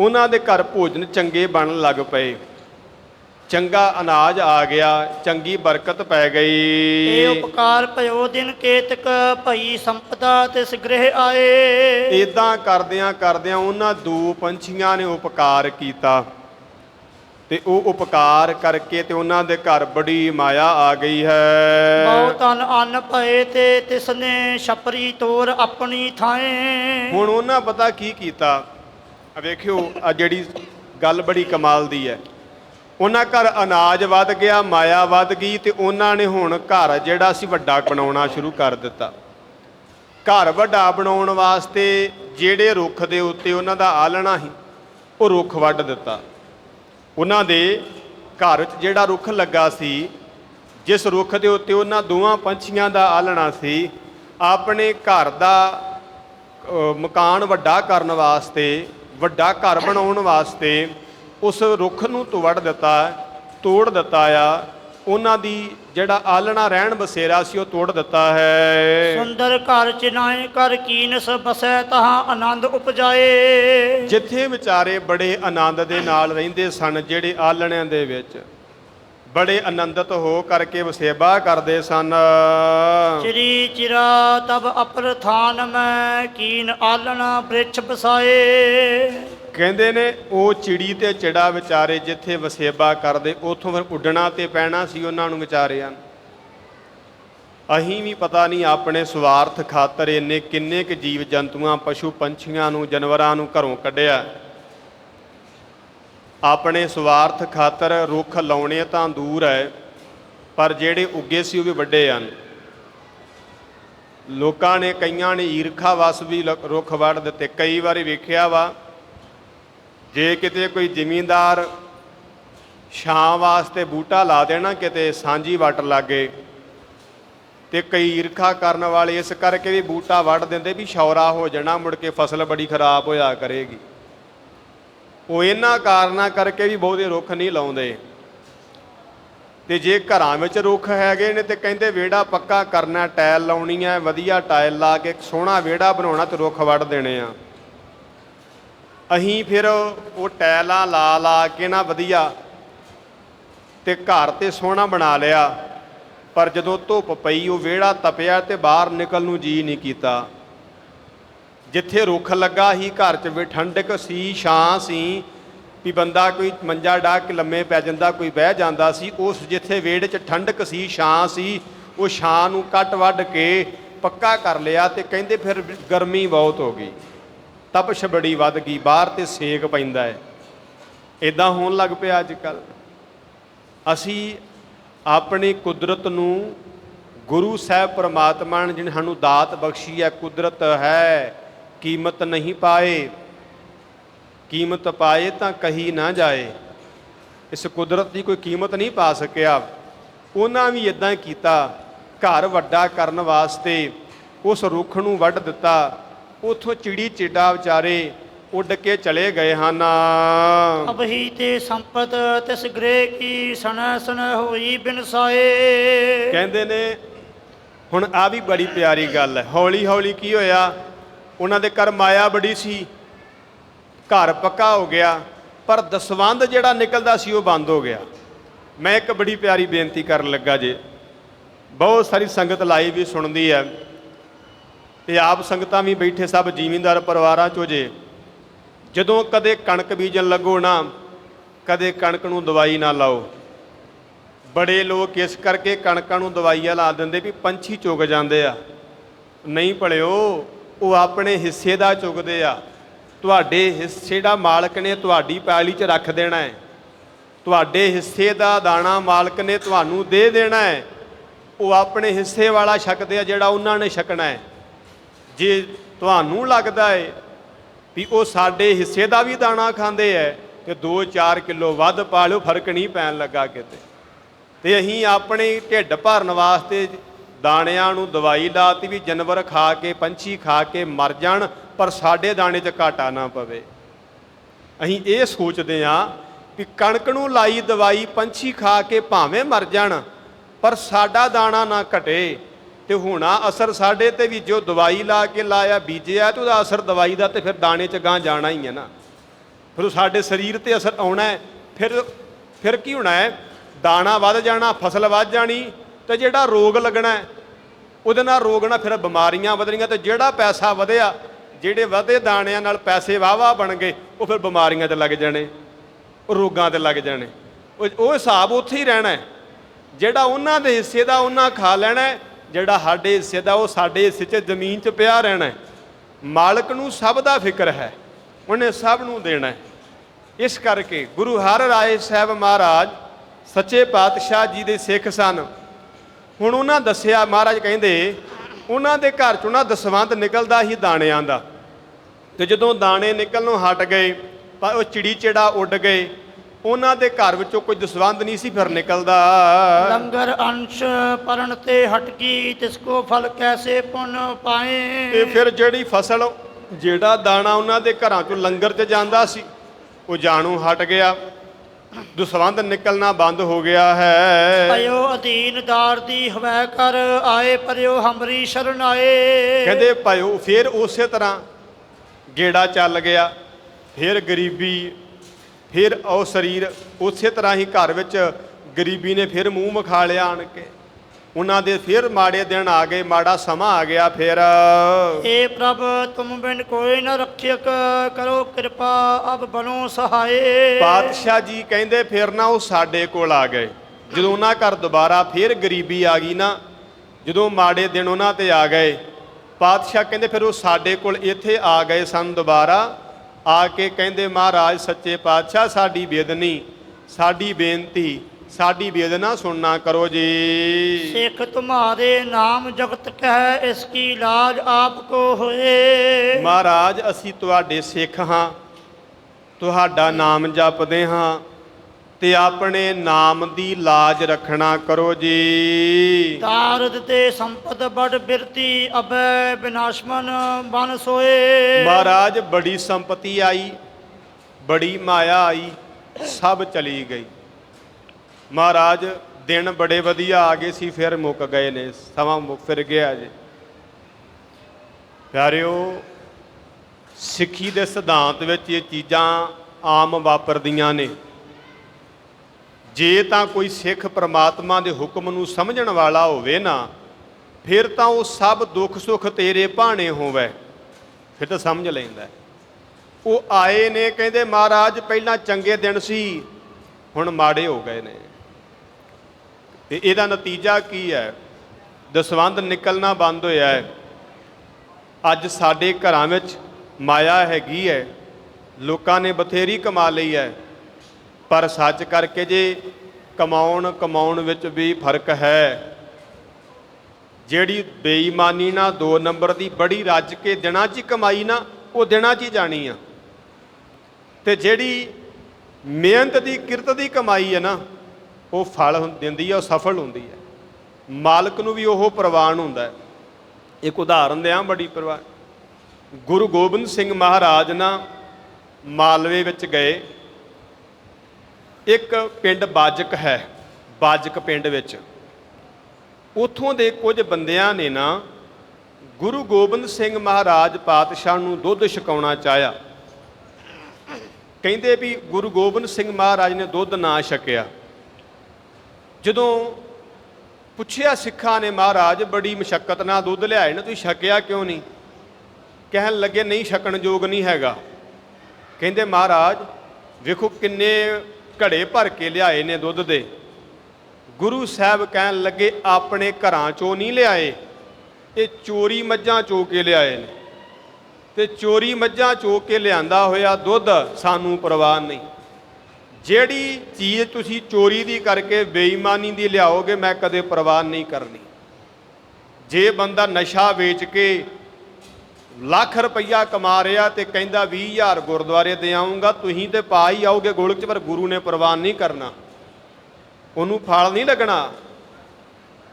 ਉਹਨਾਂ ਦੇ ਘਰ ਭੋਜਨ ਚੰਗੇ ਬਣਨ ਲੱਗ ਪਏ। ਚੰਗਾ ਅਨਾਜ ਆ ਗਿਆ ਚੰਗੀ ਬਰਕਤ ਪੈ ਇਹ ਗਈ ਉਪਕਾਰ ਭਇਓ ਦਿਨ ਕੇਤਕ ਭਈ ਸੰਪਦਾ ਤਿਸ ਗ੍ਰਹਿ ਆਏ। ਇਦਾਂ ਕਰਦਿਆਂ ਕਰਦਿਆਂ ਉਹਨਾਂ ਦੋ ਪੰਛੀਆਂ ਨੇ ਉਪਕਾਰ ਕੀਤਾ। ਤੇ ਉਹ ਉਪਕਾਰ ਕਰਕੇ ਤੇ ਉਹਨਾਂ ਦੇ ਘਰ ਬੜੀ ਮਾਇਆ ਆ ਗਈ ਹੈ। ਬਹੁ ਤਨ ਅੰਨ ਭਏ ਤੇ ਤਿਸ ਨੇ ਛਪਰੀ ਤੋਰ ਆਪਣੀ ਥਾਏ। ਹੁਣ ਉਹਨਾਂ ਪਤਾ ਕੀ ਕੀਤਾ? ਆ ਵੇਖਿਓ ਆ ਜਿਹੜੀ ਗੱਲ ਬੜੀ ਕਮਾਲ ਦੀ ਹੈ। ਉਹਨਾਂ ਘਰ ਅਨਾਜ ਵੱਧ ਗਿਆ, ਮਾਇਆ ਵੱਧ ਗਈ ਤੇ ਉਹਨਾਂ ਨੇ ਹੁਣ ਘਰ ਜਿਹੜਾ ਸੀ ਵੱਡਾ ਬਣਾਉਣਾ ਸ਼ੁਰੂ ਕਰ ਦਿੱਤਾ। ਘਰ ਵੱਡਾ ਬਣਾਉਣ ਵਾਸਤੇ ਜਿਹੜੇ ਰੁੱਖ ਦੇ ਉੱਤੇ ਉਹਨਾਂ ਦਾ ਆਲਣਾ ਸੀ, ਉਹ ਰੁੱਖ ਵੱਢ ਦਿੱਤਾ। ਉਹਨਾਂ ਦੇ ਘਰ 'ਚ ਜਿਹੜਾ ਰੁੱਖ ਲੱਗਾ ਸੀ, ਜਿਸ ਰੁੱਖ ਦੇ ਉੱਤੇ ਉਹਨਾਂ ਦੋਵਾਂ ਪੰਛੀਆਂ ਦਾ ਆਲਣਾ ਸੀ, ਆਪਣੇ ਘਰ ਦਾ ਮਕਾਨ ਵੱਡਾ ਕਰਨ ਵਾਸਤੇ, ਵੱਡਾ ਘਰ ਬਣਾਉਣ ਵਾਸਤੇ ਉਸ ਰੁੱਖ ਨੂੰ ਤੋੜ ਦਿੱਤਾ ਤੋੜ ਦਿੱਤਾ ਆ। ਉਹਨਾਂ ਦੀ ਜਿਹੜਾ ਆਲਣਾ ਰਹਿਣ ਬਸੇਰਾ ਸੀ ਉਹ ਤੋੜ ਦਿੱਤਾ ਹੈ। ਸੁੰਦਰ ਘਰ ਚਿਨਾਏ ਕਰ ਕੀਨਸ ਬਸੈ ਤਹਾਂ ਆਨੰਦ ਉਪਜਾਏ। ਜਿੱਥੇ ਵਿਚਾਰੇ ਬੜੇ ਆਨੰਦ ਦੇ ਨਾਲ ਰਹਿੰਦੇ ਸਨ ਜਿਹੜੇ ਆਲਣਿਆਂ ਦੇ ਵਿੱਚ ਬੜੇ ਆਨੰਦਿਤ ਹੋ ਕਰਕੇ ਵਸੇਬਾ ਕਰਦੇ ਸਨ। ਚਿਰੀ ਚਿਰਾ ਤਬ ਅਪਰ ਥਾਨ ਮੈਂ ਕੀਨ ਆਲਣਾ ਬ੍ਰਿਛ ਬਸਾਏ। ਕਹਿੰਦੇ ਨੇ, ਉਹ ਚਿੜੀ ਤੇ ਚਿੜਾ ਵਿਚਾਰੇ ਜਿੱਥੇ ਵਸੇਬਾ ਕਰਦੇ, ਉਥੋਂ ਫਿਰ ਉੱਡਣਾ ਤੇ ਪੈਣਾ ਸੀ ਉਹਨਾਂ ਨੂੰ ਵਿਚਾਰਿਆਂ ਨੂੰ। ਅਸੀਂ ਵੀ ਪਤਾ ਨਹੀਂ ਆਪਣੇ ਸਵਾਰਥ ਖਾਤਰ ਇੰਨੇ ਕਿੰਨੇ ਕੁ ਜੀਵ ਜੰਤੂਆਂ ਪਸ਼ੂ ਪੰਛੀਆਂ ਨੂੰ, ਜਾਨਵਰਾਂ ਨੂੰ ਘਰੋਂ ਕੱਢਿਆ। ਆਪਣੇ ਸਵਾਰਥ ਖਾਤਰ ਰੁੱਖ ਲਾਉਣੇ ਤਾਂ ਦੂਰ ਹੈ ਪਰ ਜਿਹੜੇ ਉੱਗੇ ਸੀ ਉਹ ਵੀ ਵੱਡੇ ਹਨ। ਲੋਕਾਂ ਨੇ ਕਈਆਂ ਨੇ ਈਰਖਾ ਵਸ ਵੀ ਰੁੱਖ ਵੱਢ ਦਿੱਤੇ। ਕਈ ਵਾਰੀ ਵੇਖਿਆ ਵਾ ਜੇ ਕਿਤੇ ਕੋਈ ਜ਼ਿਮੀਂਦਾਰ ਛਾਂ ਵਾਸਤੇ ਬੂਟਾ ਲਾ ਦੇਣਾ ਕਿਤੇ ਸਾਂਝੀ ਵੱਟ ਲਾਗੇ ਤੇ ਕਈ ਈਰਖਾ ਕਰਨ ਵਾਲੇ ਇਸ ਕਰਕੇ ਵੀ ਬੂਟਾ ਵੱਢ ਦਿੰਦੇ ਵੀ ਸ਼ੌਰਾ ਹੋ ਜਾਣਾ, ਮੁੜ ਕੇ ਫਸਲ ਬੜੀ ਖਰਾਬ ਹੋਇਆ ਕਰੇਗੀ। ਉਹ ਇਹਨਾਂ ਕਾਰਨਾਂ ਕਰਕੇ ਵੀ ਬਹੁਤੇ ਰੁੱਖ ਨਹੀਂ ਲਾਉਂਦੇ। ਤੇ ਜੇ ਘਰਾਂ ਵਿੱਚ ਰੁੱਖ ਹੈਗੇ ਨੇ ਤੇ ਕਹਿੰਦੇ ਵਿਹੜਾ ਪੱਕਾ ਕਰਨਾ, ਟਾਇਲ ਲਾਉਣੀ ਹੈ, ਵਧੀਆ ਟਾਇਲ ਲਾ ਕੇ ਸੋਹਣਾ ਵਿਹੜਾ ਬਣਾਉਣਾ ਤੇ ਰੁੱਖ ਵੱਢ ਦੇਣੇ ਆ। ਅਸੀਂ ਫਿਰ ਉਹ ਟੈਲਾਂ ਲਾ ਲਾ ਕੇ ਨਾ ਵਧੀਆ ਤੇ ਘਰ ਤੇ ਸੋਹਣਾ ਬਣਾ ਲਿਆ। ਪਰ ਜਦੋਂ ਧੁੱਪ ਪਈ, ਉਹ ਵਿਹੜਾ ਤਪਿਆ ਤੇ ਬਾਹਰ ਨਿਕਲ ਨੂੰ ਜੀ ਨਹੀਂ ਕੀਤਾ। ਜਿੱਥੇ ਰੁੱਖ ਲੱਗਾ ਹੀ ਘਰ 'ਚ ਵੀ ਠੰਡਕ ਸੀ, ਛਾਂ ਸੀ, ਵੀ ਬੰਦਾ ਕੋਈ ਮੰਜਾ ਢਾ ਕੇ ਲੰਮੇ ਪੈ ਜਾਂਦਾ, ਕੋਈ ਬਹਿ ਜਾਂਦਾ ਸੀ, ਉਸ ਜਿੱਥੇ ਵਿਹੜੇ 'ਚ ਠੰਡਕ ਸੀ, ਛਾਂ ਸੀ, ਉਹ ਛਾਂ ਨੂੰ ਕੱਟ ਵੱਢ ਕੇ ਪੱਕਾ ਕਰ ਲਿਆ ਤੇ ਕਹਿੰਦੇ ਫਿਰ ਗਰਮੀ ਬਹੁਤ ਹੋ ਗਈ। ਤਪਸ਼ ਬੜੀ ਵੱਧ ਗਈ, ਬਾਹਰ ਤੇ ਸੇਕ ਪੈਂਦਾ ਹੈ। ਇਦਾਂ ਹੋਣ ਲੱਗ ਪਿਆ ਅੱਜ ਕੱਲ ਅਸੀਂ ਆਪਣੀ ਕੁਦਰਤ ਨੂੰ ਗੁਰੂ ਸਾਹਿਬ ਪ੍ਰਮਾਤਮਾ ਨੇ ਜਿਹਨੇ ਸਾਨੂੰ ਦਾਤ ਬਖਸ਼ੀ ਹੈ, ਕੁਦਰਤ ਹੈ, ਕੀਮਤ ਨਹੀਂ ਪਾਏ। ਕੀਮਤ ਪਾਏ ਤਾਂ ਕਹੀ ਨਾ ਜਾਏ। ਇਸ ਕੁਦਰਤ ਦੀ ਕੋਈ ਕੀਮਤ ਨਹੀਂ ਪਾ ਸਕਿਆ। ਉਹਨਾਂ ਵੀ ਇਦਾਂ ਕੀਤਾ। ਘਰ ਵੱਡਾ ਕਰਨ ਵਾਸਤੇ ਉਸ ਰੁੱਖ ਨੂੰ ਵੱਢ ਦਿੱਤਾ। ਉਥੋਂ ਚਿੜੀ ਚਿੜਾ ਵਿਚਾਰੇ ਉੱਡ ਕੇ ਚਲੇ ਗਏ ਹਨ। ਅਬਹੀ ਤੇ ਸੰਪਤ ਤਿਸ ਗ੍ਰਹਿ ਕੀ ਸਨ ਸਨ ਹੋਈ ਬਿਨਸਾਏ ਕਹਿੰਦੇ ਨੇ ਹੁਣ ਆ ਵੀ ਬੜੀ ਪਿਆਰੀ ਗੱਲ ਹੈ। ਹੌਲੀ ਹੌਲੀ ਕੀ ਹੋਇਆ? ਉਹਨਾਂ ਦੇ ਘਰ ਮਾਇਆ ਬੜੀ ਸੀ। ਘਰ ਪੱਕਾ ਹੋ ਗਿਆ ਪਰ ਦਸਵੰਧ ਜਿਹੜਾ ਨਿਕਲਦਾ ਸੀ ਉਹ ਬੰਦ ਹੋ ਗਿਆ। ਮੈਂ ਇੱਕ ਬੜੀ ਪਿਆਰੀ ਬੇਨਤੀ ਕਰਨ ਲੱਗਾ ਜੇ। ਬਹੁਤ ਸਾਰੀ ਸੰਗਤ ਲਾਈ ਵੀ ਸੁਣਦੀ ਹੈ। ਤੇ ਆਪ ਸੰਗਤਾਂ ਵੀ ਬੈਠੇ ਸਭ ਜ਼ਿਮੀਂਦਾਰ ਪਰਿਵਾਰਾਂ ਚੋਂ ਜੇ। ਜਦੋਂ ਕਦੇ ਕਣਕ ਬੀਜਣ ਲੱਗੋ ਨਾ, ਕਦੇ ਕਣਕ ਨੂੰ ਦਵਾਈ ਨਾ ਲਾਓ। ਬੜੇ ਲੋਕ ਇਸ ਕਰਕੇ ਕਣਕਾਂ ਨੂੰ ਦਵਾਈਆਂ ਲਾ ਦਿੰਦੇ ਵੀ ਪੰਛੀ ਚੁਗ ਜਾਂਦੇ ਆ। ਨਹੀਂ ਭਲਿਓ, ਉਹ ਆਪਣੇ ਹਿੱਸੇ ਦਾ ਚੁਗਦੇ ਆ। ਤੁਹਾਡੇ ਹਿੱਸੇ ਦਾ ਮਾਲਕ ਨੇ ਤੁਹਾਡੀ ਪੈਲੀ 'ਚ ਰੱਖ ਦੇਣਾ ਹੈ। ਤੁਹਾਡੇ ਹਿੱਸੇ ਦਾ ਦਾਣਾ ਮਾਲਕ ਨੇ ਤੁਹਾਨੂੰ ਦੇ ਦੇਣਾ ਹੈ। ਉਹ ਆਪਣੇ ਹਿੱਸੇ ਵਾਲਾ ਛਕਦੇ ਆ ਜਿਹੜਾ ਉਹਨਾਂ ਨੇ ਛਕਣਾ ਹੈ। ਜੇ ਤੁਹਾਨੂੰ ਲੱਗਦਾ ਹੈ ਵੀ ਉਹ ਸਾਡੇ ਹਿੱਸੇ ਦਾ ਵੀ ਦਾਣਾ ਖਾਂਦੇ ਐ, ਤੇ 2-4 ਕਿਲੋ ਵੱਧ ਪਾ ਲਿਓ, ਫ਼ਰਕ ਨਹੀਂ ਪੈਣ ਲੱਗਾ ਕਿਤੇ। ਤੇ ਅਸੀਂ ਆਪਣੇ ਢਿੱਡ ਭਰਨ ਵਾਸਤੇ ਦਾਣਿਆਂ ਨੂੰ ਦਵਾਈ ਲਾਤੀ ਵੀ ਜਾਨਵਰ ਖਾ ਕੇ, ਪੰਛੀ ਖਾ ਕੇ ਮਰ ਜਾਣ, ਪਰ ਸਾਡੇ ਦਾਣੇ 'ਚ ਘਾਟਾ ਨਾ ਪਵੇ। ਅਸੀਂ ਇਹ ਸੋਚਦੇ ਹਾਂ ਕਿ ਕਣਕ ਨੂੰ ਲਾਈ ਦਵਾਈ, ਪੰਛੀ ਖਾ ਕੇ ਭਾਵੇਂ ਮਰ ਜਾਣ, ਪਰ ਸਾਡਾ ਦਾਣਾ ਨਾ ਘਟੇ। ਤੇ ਹੋਣਾ ਅਸਰ ਸਾਡੇ ਤੇ ਵੀ ਜੋ ਦਵਾਈ ਲਾ ਕੇ ਲਾਇਆ, ਬੀਜਿਆ, ਤੇ ਉਹਦਾ ਅਸਰ ਦਵਾਈ ਦਾ ਤੇ ਫਿਰ ਦਾਣੇ 'ਚ ਗਾਂ ਜਾਣਾ ਹੀ ਹੈ ਨਾ। ਫਿਰ ਉਹ ਸਾਡੇ ਸਰੀਰ ਤੇ ਅਸਰ ਆਉਣਾ ਹੈ, ਫਿਰ ਫਿਰ ਕੀ ਹੋਣਾ ਹੈ? ਦਾਣਾ ਵੱਧ ਜਾਣਾ, ਫਸਲ ਵੱਧ ਜਾਣੀ, ਤੇ ਜਿਹੜਾ ਰੋਗ ਲੱਗਣਾ ਉਹਦੇ ਨਾਲ ਰੋਗ ਨਾਲ ਫਿਰ ਬਿਮਾਰੀਆਂ ਵਧਣੀਆਂ, ਤੇ ਜਿਹੜਾ ਪੈਸਾ ਵਧਿਆ, ਜਿਹੜੇ ਵਧੇ ਦਾਣਿਆਂ ਨਾਲ ਪੈਸੇ ਵਾਵਾ ਬਣ ਗਏ, ਉਹ ਫਿਰ ਬਿਮਾਰੀਆਂ ਤੇ ਲੱਗ ਜਾਣੇ, ਉਹ ਰੋਗਾਂ ਤੇ ਲੱਗ ਜਾਣੇ। ਉਹ ਹਿਸਾਬ ਉੱਥੇ ਹੀ ਰਹਿਣਾ ਹੈ। ਜਿਹੜਾ ਉਹਨਾਂ ਦੇ ਹਿੱਸੇ ਦਾ ਉਹਨਾਂ ਖਾ ਲੈਣਾ ਜਿਹੜਾ ਸਾਡੇ ਹਿੱਸੇ ਦਾ, ਉਹ ਸਾਡੇ ਹਿੱਸੇ 'ਚ ਜ਼ਮੀਨ 'ਚ ਪਿਆ ਰਹਿਣਾ ਮਾਲਕ ਨੂੰ ਸਭ ਦਾ ਫਿਕਰ ਹੈ, ਉਹਨੇ ਸਭ ਨੂੰ ਦੇਣਾ ਹੈ। ਇਸ ਕਰਕੇ ਗੁਰੂ ਹਰ ਰਾਏ ਸਾਹਿਬ ਮਹਾਰਾਜ, ਸੱਚੇ ਪਾਤਸ਼ਾਹ ਜੀ ਦੇ ਸਿੱਖ ਸਨ। ਹੁਣ ਉਹਨਾਂ ਦੱਸਿਆ, ਮਹਾਰਾਜ ਕਹਿੰਦੇ, ਉਹਨਾਂ ਦੇ ਘਰ ਚੋਂ ਨਾ ਦਸਵੰਧ ਨਿਕਲਦਾ ਹੀ ਦਾਣਿਆਂ ਦਾ। ਤੇ ਜਦੋਂ ਦਾਣੇ ਨਿਕਲਣੋਂ ਹਟ ਗਏ, ਪਰ ਉਹ ਚਿੜੀ ਚਿੜਾ ਉੱਡ ਗਏ ਉਹਨਾਂ ਦੇ ਘਰ ਵਿੱਚੋਂ ਕੋਈ ਦਸਵੰਧ ਨਹੀਂ ਸੀ ਫਿਰ ਨਿਕਲਦਾ। ਲੰਗਰ ਅੰਸ਼ ਪਰਨ ਤੇ ਹਟਕੀ ਤਿਸ ਕੋ ਫਲ ਕੈਸੇ ਪੁਨ ਤੇ ਪਾਏ ਫਿਰ ਜਿਹੜੀ ਫਸਲ ਜਿਹੜਾ ਦਾਣਾ ਉਹਨਾਂ ਦੇ ਘਰਾਂ ਚੋਂ ਲੰਗਰ 'ਚ ਜਾਂਦਾ ਸੀ ਉਹ ਜਾਣੂ ਹਟ ਗਿਆ। ਦਸਵੰਧ ਨਿਕਲਣਾ ਬੰਦ ਹੋ ਗਿਆ ਹੈ। ਅਯੋ ਅਧੀਨਦਾਰ ਦੀ ਹਵੈ ਕਰ ਆਏ ਪਰਿਓ ਹਮਰੀ ਸ਼ਰਨ ਆਏ। ਕਹਿੰਦੇ ਭਾਇਓ ਫਿਰ ਉਸੇ ਤਰ੍ਹਾਂ ਗੇੜਾ ਚੱਲ ਗਿਆ। ਫਿਰ ਗਰੀਬੀ ਫਿਰ ਉਹ ਸਰੀਰ ਉਸੇ ਤਰ੍ਹਾਂ ਹੀ ਘਰ ਵਿੱਚ ਗਰੀਬੀ ਨੇ ਫਿਰ ਮੂੰਹ ਮਖਾ ਲਿਆ ਆਣ ਕੇ। ਉਹਨਾਂ ਦੇ ਫਿਰ ਮਾੜੇ ਦਿਨ ਆ ਗਏ ਮਾੜਾ ਸਮਾਂ ਆ ਗਿਆ ਫਿਰ। ਏ ਪ੍ਰਭ ਤੁਮ ਬਿਨ ਕੋਈ ਨ ਰਖਿਅਕ ਕਰੋ ਕਿਰਪਾ ਅਬ ਬਣੋ ਸਹਾਏ। ਪਾਤਸ਼ਾਹ ਜੀ ਕਹਿੰਦੇ ਫਿਰ ਨਾ ਉਹ ਸਾਡੇ ਕੋਲ ਆ ਗਏ। ਜਦੋਂ ਉਹਨਾਂ ਘਰ ਦੁਬਾਰਾ ਫਿਰ ਗਰੀਬੀ ਆ ਗਈ ਨਾ ਜਦੋਂ ਮਾੜੇ ਦਿਨ ਉਹਨਾਂ ਤੇ ਆ ਗਏ ਪਾਤਸ਼ਾਹ ਕਹਿੰਦੇ ਫਿਰ ਉਹ ਸਾਡੇ ਕੋਲ ਇੱਥੇ ਆ ਗਏ ਸਨ ਦੁਬਾਰਾ। ਆ ਕੇ ਕਹਿੰਦੇ ਮਹਾਰਾਜ ਸੱਚੇ ਪਾਤਸ਼ਾਹ ਸਾਡੀ ਬੇਦਨੀ ਸਾਡੀ ਬੇਨਤੀ ਸਾਡੀ ਬੇਦਨਾ ਸੁਣਨਾ ਕਰੋ ਜੀ। ਸਿੱਖ ਤੁਮਾਰੇ ਨਾਮ ਜਗਤ ਕਹਿ ਇਸ ਕੀ ਲਾਜ ਆਪ ਕੋ ਹੋਏ? ਮਹਾਰਾਜ ਅਸੀਂ ਤੁਹਾਡੇ ਸਿੱਖ ਹਾਂ। ਤੁਹਾਡਾ ਨਾਮ ਜਪਦੇ ਹਾਂ। ਤੇ ਆਪਣੇ ਨਾਮ ਦੀ ਲਾਜ ਰੱਖਣਾ ਕਰੋ ਜੀ। ਤਾਰਦ ਤੇ ਸੰਪਦ ਬੜ ਬਿਰਤੀ ਅਬੈ ਵਿਨਾਸ਼ਮਨ ਬਨ ਸੋਏ। ਮਹਾਰਾਜ ਬੜੀ ਸੰਪਤੀ ਆਈ ਬੜੀ ਮਾਇਆ ਆਈ ਸਭ ਚਲੀ ਗਈ। ਮਹਾਰਾਜ ਦਿਨ ਬੜੇ ਵਧੀਆ ਆ ਗਏ ਸੀ ਫਿਰ ਮੁੱਕ ਗਏ ਨੇ ਸਮਾਂ ਮੁੱਕ ਫਿਰ ਗਿਆ ਜੀ। ਪਿਆਰਿਓ ਸਿੱਖੀ ਦੇ ਸਿਧਾਂਤ ਵਿੱਚ ਇਹ ਚੀਜ਼ਾਂ ਆਮ ਵਾਪਰਦੀਆਂ ਨੇ। ਜੇ ਤਾਂ ਕੋਈ ਸਿੱਖ ਪ੍ਰਮਾਤਮਾ ਦੇ ਹੁਕਮ ਨੂੰ ਸਮਝਣ ਵਾਲਾ ਹੋਵੇ ਨਾ, ਫਿਰ ਤਾਂ ਉਹ ਸਭ ਦੁੱਖ ਸੁੱਖ ਤੇਰੇ ਭਾਣੇ ਹੋਵੇ। ਫਿਰ ਤਾਂ ਸਮਝ ਲੈਂਦਾ ਉਹ ਆਏ ਨੇ, ਕਹਿੰਦੇ ਮਹਾਰਾਜ ਪਹਿਲਾਂ ਚੰਗੇ ਦਿਨ ਸੀ, ਹੁਣ ਮਾੜੇ ਹੋ ਗਏ ਨੇ। ਤੇ ਇਹਦਾ ਨਤੀਜਾ ਕੀ ਹੈ? ਦਸਵੰਧ ਨਿਕਲਣਾ ਬੰਦ ਹੋਇਆ ਹੈ। ਅੱਜ ਸਾਡੇ ਘਰਾਂ ਵਿੱਚ ਮਾਇਆ ਹੈਗੀ ਹੈ। ਲੋਕਾਂ ਨੇ ਬਥੇਰੀ ਕਮਾ ਲਈ ਹੈ। ਪਰ ਸੱਚ ਕਰਕੇ ਜੇ ਕਮਾਉਣ ਕਮਾਉਣ ਵਿੱਚ ਵੀ ਫ਼ਰਕ ਹੈ। ਜਿਹੜੀ ਬੇਈਮਾਨੀ ਨਾਲ ਦੋ ਨੰਬਰ ਦੀ ਬੜੀ ਰੱਜ ਕੇ ਦਿਨਾਂ 'ਚ ਹੀ ਕਮਾਈ ਨਾ, ਉਹ ਦਿਨਾਂ 'ਚ ਹੀ ਜਾਣੀ ਆ। ਤੇ ਜਿਹੜੀ ਮਿਹਨਤ ਦੀ, ਕਿਰਤ ਦੀ ਕਮਾਈ ਹੈ ਨਾ, ਉਹ ਫਲ ਹੁੰ- ਦਿੰਦੀ ਹੈ ਉਹ ਸਫਲ ਹੁੰਦੀ ਹੈ। ਮਾਲਕ ਨੂੰ ਵੀ ਉਹ ਪ੍ਰਵਾਨ ਹੁੰਦਾ ਇੱਕ ਉਦਾਹਰਨ ਦਿਆਂ ਬੜੀ ਪ੍ਰਵਾਨ। ਗੁਰੂ ਗੋਬਿੰਦ ਸਿੰਘ ਮਹਾਰਾਜ ਨਾ ਮਾਲਵੇ ਵਿੱਚ ਗਏ। ਇੱਕ ਪਿੰਡ ਬਾਜਕ ਹੈ, ਬਾਜਕ ਪਿੰਡ ਵਿੱਚ। ਉਥੋਂ ਦੇ ਕੁਝ ਬੰਦਿਆਂ ਨੇ ਨਾ ਗੁਰੂ ਗੋਬਿੰਦ ਸਿੰਘ ਮਹਾਰਾਜ ਪਾਤਸ਼ਾਹ ਨੂੰ ਦੁੱਧ ਛਕਾਉਣਾ ਚਾਹਿਆ। ਕਹਿੰਦੇ ਵੀ ਗੁਰੂ ਗੋਬਿੰਦ ਸਿੰਘ ਮਹਾਰਾਜ ਨੇ ਦੁੱਧ ਨਾ ਛਕਿਆ। ਜਦੋਂ ਪੁੱਛਿਆ ਸਿੱਖਾਂ ਨੇ, ਮਹਾਰਾਜ, ਬੜੀ ਮੁਸ਼ਕਲ ਨਾਲ ਦੁੱਧ ਲਿਆਏ ਨਾ, ਤੁਸੀਂ ਛਕਿਆ ਕਿਉਂ ਨਹੀਂ? ਕਹਿਣ ਲੱਗੇ, ਨਹੀਂ, ਛਕਣ ਯੋਗ ਨਹੀਂ ਹੈਗਾ। ਕਹਿੰਦੇ, ਮਹਾਰਾਜ, ਵੇਖੋ ਕਿੰਨੇ ਘੜੇ ਭਰ ਕੇ ਲਿਆਏ ਨੇ ਦੁੱਧ ਦੇ। ਗੁਰੂ ਸਾਹਿਬ ਕਹਿਣ ਲੱਗੇ, ਆਪਣੇ ਘਰਾਂ ਚੋਂ ਨਹੀਂ ਲਿਆਏ। ਇਹ ਚੋਰੀ ਮੱਝਾਂ ਚੋ ਕੇ ਲਿਆਏ ਨੇ। ਤੇ ਚੋਰੀ ਮੱਝਾਂ ਚੋ ਕੇ ਲਿਆਂਦਾ ਹੋਇਆ ਦੁੱਧ ਸਾਨੂੰ ਪ੍ਰਵਾਨ ਨਹੀਂ। ਜਿਹੜੀ ਚੀਜ਼ ਤੁਸੀਂ ਚੋਰੀ ਦੀ ਕਰਕੇ ਬੇਈਮਾਨੀ ਦੀ ਲਿਆਓਗੇ, ਮੈਂ ਕਦੇ ਪ੍ਰਵਾਨ ਨਹੀਂ ਕਰਨੀ। ਜੇ ਬੰਦਾ ਨਸ਼ਾ ਵੇਚ ਕੇ ਲੱਖ ਰੁਪਈਆ ਕਮਾ ਰਿਹਾ ਤੇ ਕਹਿੰਦਾ 20000 ਗੁਰਦੁਆਰੇ ਦੇ ਆਉਂਗਾ ਤੁਸੀਂ ਤੇ ਪਾ ਹੀ ਆਓਗੇ ਗੋਲਕ ਚ, ਪਰ ਗੁਰੂ ਨੇ ਪ੍ਰਵਾਨ ਨਹੀਂ ਕਰਨਾ। ਉਹਨੂੰ ਫਲ ਨਹੀਂ ਲੱਗਣਾ,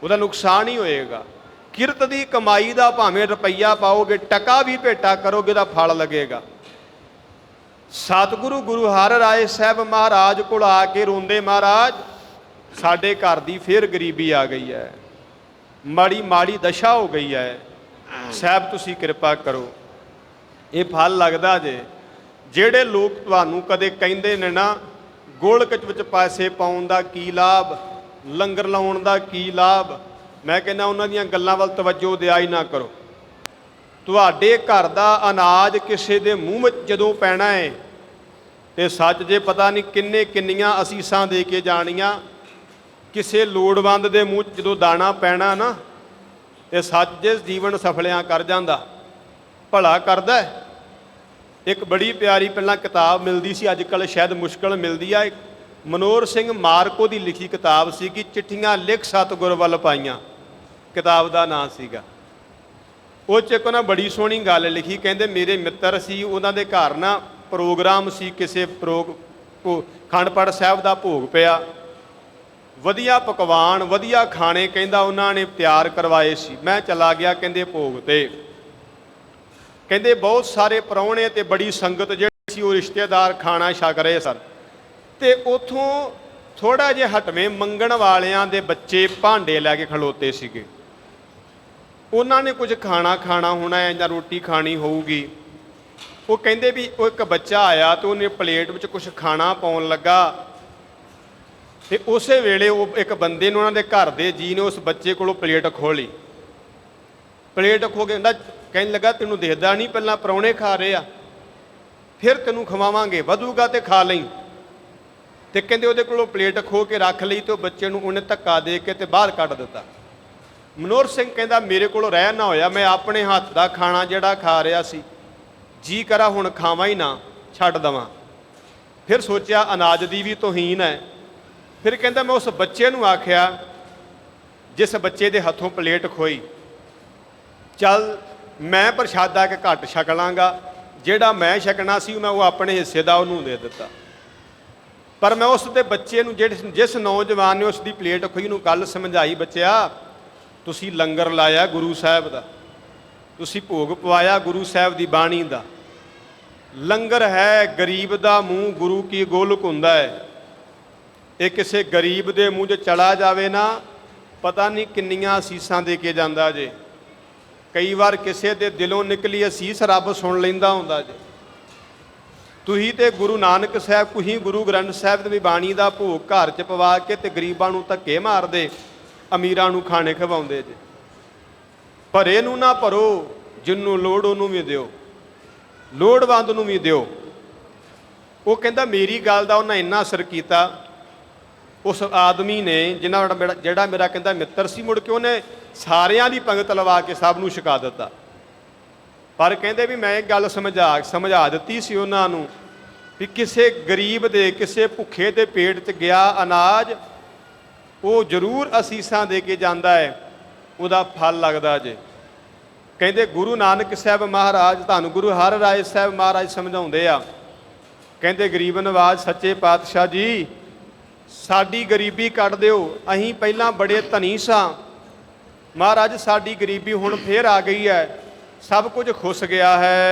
ਉਹਦਾ ਨੁਕਸਾਨ ਹੀ ਹੋਏਗਾ। ਕਿਰਤ ਦੀ ਕਮਾਈ ਦਾ ਭਾਵੇਂ ਰੁਪਈਆ ਪਾਓਗੇ, ਟਕਾ ਵੀ ਭੇਟਾ ਕਰੋਗੇ ਤਾਂ ਫਲ ਲੱਗੇਗਾ। ਸਤਿਗੁਰੂ ਗੁਰੂ ਹਰ ਰਾਏ ਸਾਹਿਬ ਮਹਾਰਾਜ ਕੋਲ ਆ ਕੇ ਰੋਂਦੇ, ਮਹਾਰਾਜ, ਸਾਡੇ ਘਰ ਦੀ ਫੇਰ ਗਰੀਬੀ ਆ ਗਈ ਹੈ। ਮਾੜੀ ਮਾੜੀ ਦਸ਼ਾ ਹੋ ਗਈ ਹੈ। ਸਾਹਿਬ, ਤੁਸੀਂ ਕਿਰਪਾ ਕਰੋ। ਇਹ ਫਲ ਲੱਗਦਾ ਜੇ, ਜਿਹੜੇ ਲੋਕ ਤੁਹਾਨੂੰ ਕਦੇ ਕਹਿੰਦੇ ਨੇ ਨਾ, ਗੋਲਕ ਵਿੱਚ ਪੈਸੇ ਪਾਉਣ ਦਾ ਕੀ ਲਾਭ, ਲੰਗਰ ਲਾਉਣ ਦਾ ਕੀ ਲਾਭ, ਮੈਂ ਕਹਿੰਦਾ ਉਹਨਾਂ ਦੀਆਂ ਗੱਲਾਂ ਵੱਲ ਤਵੱਜੋ ਦਿਆਈ ਨਾ ਕਰੋ। ਤੁਹਾਡੇ ਘਰ ਦਾ ਅਨਾਜ ਕਿਸੇ ਦੇ ਮੂੰਹ ਵਿੱਚ ਜਦੋਂ ਪੈਣਾ ਹੈ ਤੇ ਸੱਚ ਜੇ ਪਤਾ ਨਹੀਂ ਕਿੰਨੇ ਕਿੰਨੀਆਂ ਅਸੀਸਾਂ ਦੇ ਕੇ ਜਾਣੀਆਂ, ਕਿਸੇ ਲੋੜਵੰਦ ਦੇ ਮੂੰਹ 'ਚ ਜਦੋਂ ਦਾਣਾ ਪੈਣਾ ਨਾ ਇਹ ਸੱਚ ਜੀਵਨ ਸਫਲਿਆਂ ਕਰ ਜਾਂਦਾ। ਭਲਾ ਕਰਦਾ ਇੱਕ ਬੜੀ ਪਿਆਰੀ ਪਹਿਲਾਂ ਕਿਤਾਬ ਮਿਲਦੀ ਸੀ, ਅੱਜ ਕੱਲ ਸ਼ਾਇਦ ਮੁਸ਼ਕਲ ਮਿਲਦੀ ਆ। ਇੱਕ ਮਨੋਹਰ ਸਿੰਘ ਮਾਰਕੋ ਦੀ ਲਿਖੀ ਕਿਤਾਬ ਸੀ ਕਿ ਚਿੱਠੀਆਂ ਲਿਖ ਸਤਿਗੁਰ ਵੱਲ ਪਾਈਆਂ। ਕਿਤਾਬ ਦਾ ਨਾਂ ਸੀਗਾ। ਉਹ ਚ ਇੱਕ ਉਹਨਾਂ ਬੜੀ ਸੋਹਣੀ ਗੱਲ ਲਿਖੀ, ਕਹਿੰਦੇ ਮੇਰੇ ਮਿੱਤਰ ਸੀ, ਉਹਨਾਂ ਦੇ ਘਰ ਨਾ ਪ੍ਰੋਗਰਾਮ ਸੀ, ਕਿਸੇ ਪ੍ਰੋਗ ਭੋ- ਅਖੰਡ ਸਾਹਿਬ ਦਾ ਭੋਗ ਪਿਆ। ਵਧੀਆ ਪਕਵਾਨ, ਵਧੀਆ ਖਾਣੇ ਕਹਿੰਦਾ ਉਹਨਾਂ ਨੇ ਤਿਆਰ ਕਰਵਾਏ ਸੀ। ਮੈਂ ਚਲਾ ਗਿਆ ਕਹਿੰਦੇ ਭੋਗ ਤੇ। ਕਹਿੰਦੇ ਬਹੁਤ ਸਾਰੇ ਪ੍ਰਾਹੁਣੇ ਤੇ ਬੜੀ ਸੰਗਤ ਜਿਹੜੀ ਸੀ ਉਹ ਰਿਸ਼ਤੇਦਾਰ ਖਾਣਾ ਛਕ ਰਹੇ ਸਨ। ਤੇ ਉਥੋਂ ਥੋੜਾ ਜਿਹਾ ਹਟਵੇਂ ਮੰਗਣ ਵਾਲਿਆਂ ਦੇ ਬੱਚੇ ਭਾਂਡੇ ਲੈ ਕੇ ਖਲੋਤੇ ਸੀਗੇ। ਉਹਨਾਂ ਨੇ ਕੁਝ ਖਾਣਾ ਖਾਣਾ ਹੋਣਾ ਹੈ ਜਾਂ ਰੋਟੀ ਖਾਣੀ ਹੋਊਗੀ। ਉਹ ਕਹਿੰਦੇ ਵੀ ਉਹ ਇੱਕ ਬੱਚਾ ਆਇਆ ਤੇ ਉਹਨੇ ਪਲੇਟ ਵਿੱਚ ਕੁਝ ਖਾਣਾ ਪਾਉਣ ਲੱਗਾ। ਤੇ ਉਸੇ ਵੇਲੇ ਉਹ ਇੱਕ ਬੰਦੇ ਨੂੰ ਉਹਨਾਂ ਦੇ ਘਰ ਦੇ ਜੀ ਨੇ ਉਸ ਬੱਚੇ ਕੋਲੋਂ ਪਲੇਟ ਖੋਲੀ ਪਲੇਟ ਖੋ ਕੇ ਕਹਿੰਦਾ, ਕਹਿਣ ਲੱਗਾ, ਤੈਨੂੰ ਦੇਖਦਾ ਨਹੀਂ, ਪਹਿਲਾਂ ਪਰੌਣੇ ਖਾ ਰਹੇ ਆ। ਫਿਰ ਤੈਨੂੰ ਖਵਾਵਾਂਗੇ, ਵਧੂਗਾ ਤੇ ਖਾ ਲਈ। ਤੇ ਕਹਿੰਦੇ ਉਹਦੇ ਕੋਲੋਂ ਪਲੇਟ ਖੋ ਕੇ ਰੱਖ ਲਈ ਤੇ ਉਹ ਬੱਚੇ ਨੂੰ ਉਹਨੇ ਧੱਕਾ ਦੇ ਕੇ ਤੇ ਬਾਹਰ ਕੱਢ ਦਿੱਤਾ। ਮਨੋਹਰ ਸਿੰਘ ਕਹਿੰਦਾ, ਮੇਰੇ ਕੋਲੋਂ ਰਹਿ ਨਾ ਹੋਇਆ, ਮੈਂ ਆਪਣੇ ਹੱਥ ਦਾ ਖਾਣਾ ਜਿਹੜਾ ਖਾ ਰਿਹਾ ਸੀ, ਜੀ ਕਰਾ ਹੁਣ ਖਾਵਾਂ ਹੀ ਨਾ, ਛੱਡ ਦਵਾਂ। ਫਿਰ ਸੋਚਿਆ, ਅਨਾਜ ਦੀ ਵੀ ਤੋਹੀਨ ਹੈ। ਫਿਰ ਕਹਿੰਦਾ ਮੈਂ ਉਸ ਬੱਚੇ ਨੂੰ ਆਖਿਆ, ਜਿਸ ਬੱਚੇ ਦੇ ਹੱਥੋਂ ਪਲੇਟ ਖੋਈ, ਚੱਲ ਮੈਂ ਪ੍ਰਸ਼ਾਦਾ ਕਿ ਘੱਟ ਛਕ ਲਾਂਗਾ ਜਿਹੜਾ ਮੈਂ ਛਕਣਾ ਸੀ ਮੈਂ ਉਹ ਆਪਣੇ ਹਿੱਸੇ ਦਾ ਉਹਨੂੰ ਦੇ ਦਿੱਤਾ। ਪਰ ਮੈਂ ਉਸ ਦੇ ਬੱਚੇ ਨੂੰ ਜਿਹੜੇ ਜਿਸ ਨੌਜਵਾਨ ਨੇ ਉਸ ਦੀ ਪਲੇਟ ਖੋਈ ਨੂੰ ਗੱਲ ਸਮਝਾਈ, ਬੱਚਿਆ, ਤੁਸੀਂ ਲੰਗਰ ਲਾਇਆ ਗੁਰੂ ਸਾਹਿਬ ਦਾ, ਤੁਸੀਂ ਭੋਗ ਪਵਾਇਆ ਗੁਰੂ ਸਾਹਿਬ ਦੀ ਬਾਣੀ ਦਾ। ਲੰਗਰ ਹੈ, ਗਰੀਬ ਦਾ ਮੂੰਹ ਗੁਰੂ ਕੀ ਗੋਲਕ ਹੁੰਦਾ ਹੈ। ਇਹ ਕਿਸੇ ਗਰੀਬ ਦੇ ਮੂੰਹ 'ਚ ਚਲਾ ਜਾਵੇ ਨਾ, ਪਤਾ ਨਹੀਂ ਕਿੰਨੀਆਂ ਅਸੀਸਾਂ ਦੇ ਕੇ ਜਾਂਦਾ ਜੇ। ਕਈ ਵਾਰ ਕਿਸੇ ਦੇ ਦਿਲੋਂ ਨਿਕਲੀ ਅਸੀਸ ਰੱਬ ਸੁਣ ਲੈਂਦਾ ਹੁੰਦਾ ਜੇ। ਤੁਸੀਂ ਤੇ ਗੁਰੂ ਨਾਨਕ ਸਾਹਿਬ ਕੁਹੀ ਗੁਰੂ ਗ੍ਰੰਥ ਸਾਹਿਬ ਦੀ ਬਾਣੀ ਦਾ ਭੋਗ ਘਰ 'ਚ ਪਵਾ ਕੇ ਤੇ ਗਰੀਬਾਂ ਨੂੰ ਧੱਕੇ ਮਾਰਦੇ, ਅਮੀਰਾਂ ਨੂੰ ਖਾਣੇ ਖਵਾਉਂਦੇ ਜੇ। ਭਰੇ ਨੂੰ ਨਾ ਭਰੋ, ਜਿੰਨੂੰ ਲੋੜ ਉਹਨੂੰ ਵੀ ਦਿਓ। ਲੋੜਵੰਦ ਨੂੰ ਵੀ ਦਿਓ। ਉਹ ਕਹਿੰਦਾ, ਮੇਰੀ ਗੱਲ ਦਾ ਉਹਨਾਂ ਇੰਨਾ ਅਸਰ ਕੀਤਾ ਉਸ ਆਦਮੀ ਨੇ ਜਿਨ੍ਹਾਂ ਦਾ ਮੇਰਾ- ਜਿਹੜਾ ਮੇਰਾ ਕਹਿੰਦਾ ਮਿੱਤਰ ਸੀ, ਮੁੜ ਕੇ ਉਹਨੇ ਸਾਰਿਆਂ ਦੀ ਪੰਗਤ ਲਵਾ ਕੇ ਸਭ ਨੂੰ ਛਕਾ ਦਿੱਤਾ। ਪਰ ਕਹਿੰਦੇ ਵੀ ਮੈਂ ਇੱਕ ਗੱਲ ਸਮਝਾ ਸਮਝਾ ਦਿੱਤੀ ਸੀ ਉਹਨਾਂ ਨੂੰ ਵੀ ਕਿਸੇ ਗਰੀਬ ਦੇ, ਕਿਸੇ ਭੁੱਖੇ ਦੇ ਪੇਟ 'ਚ ਗਿਆ ਅਨਾਜ, ਉਹ ਜ਼ਰੂਰ ਅਸੀਸਾਂ ਦੇ ਕੇ ਜਾਂਦਾ ਹੈ, ਉਹਦਾ ਫਲ ਲੱਗਦਾ ਜੇ। ਕਹਿੰਦੇ ਗੁਰੂ ਨਾਨਕ ਸਾਹਿਬ ਮਹਾਰਾਜ, ਧੰਨ ਗੁਰੂ ਹਰ ਰਾਏ ਸਾਹਿਬ ਮਹਾਰਾਜ ਸਮਝਾਉਂਦੇ ਆ। ਕਹਿੰਦੇ ਗਰੀਬ ਨਵਾਜ, ਸੱਚੇ ਪਾਤਸ਼ਾਹ ਜੀ ਸਾਡੀ ਗਰੀਬੀ ਕੱਢ ਦਿਓ। ਅਸੀਂ ਪਹਿਲਾਂ ਬੜੇ ਧਨੀ ਸਾਂ ਮਹਾਰਾਜ, ਸਾਡੀ ਗਰੀਬੀ ਹੁਣ ਫੇਰ ਆ ਗਈ ਹੈ। ਸਭ ਕੁਝ ਖੁੱਸ ਗਿਆ ਹੈ।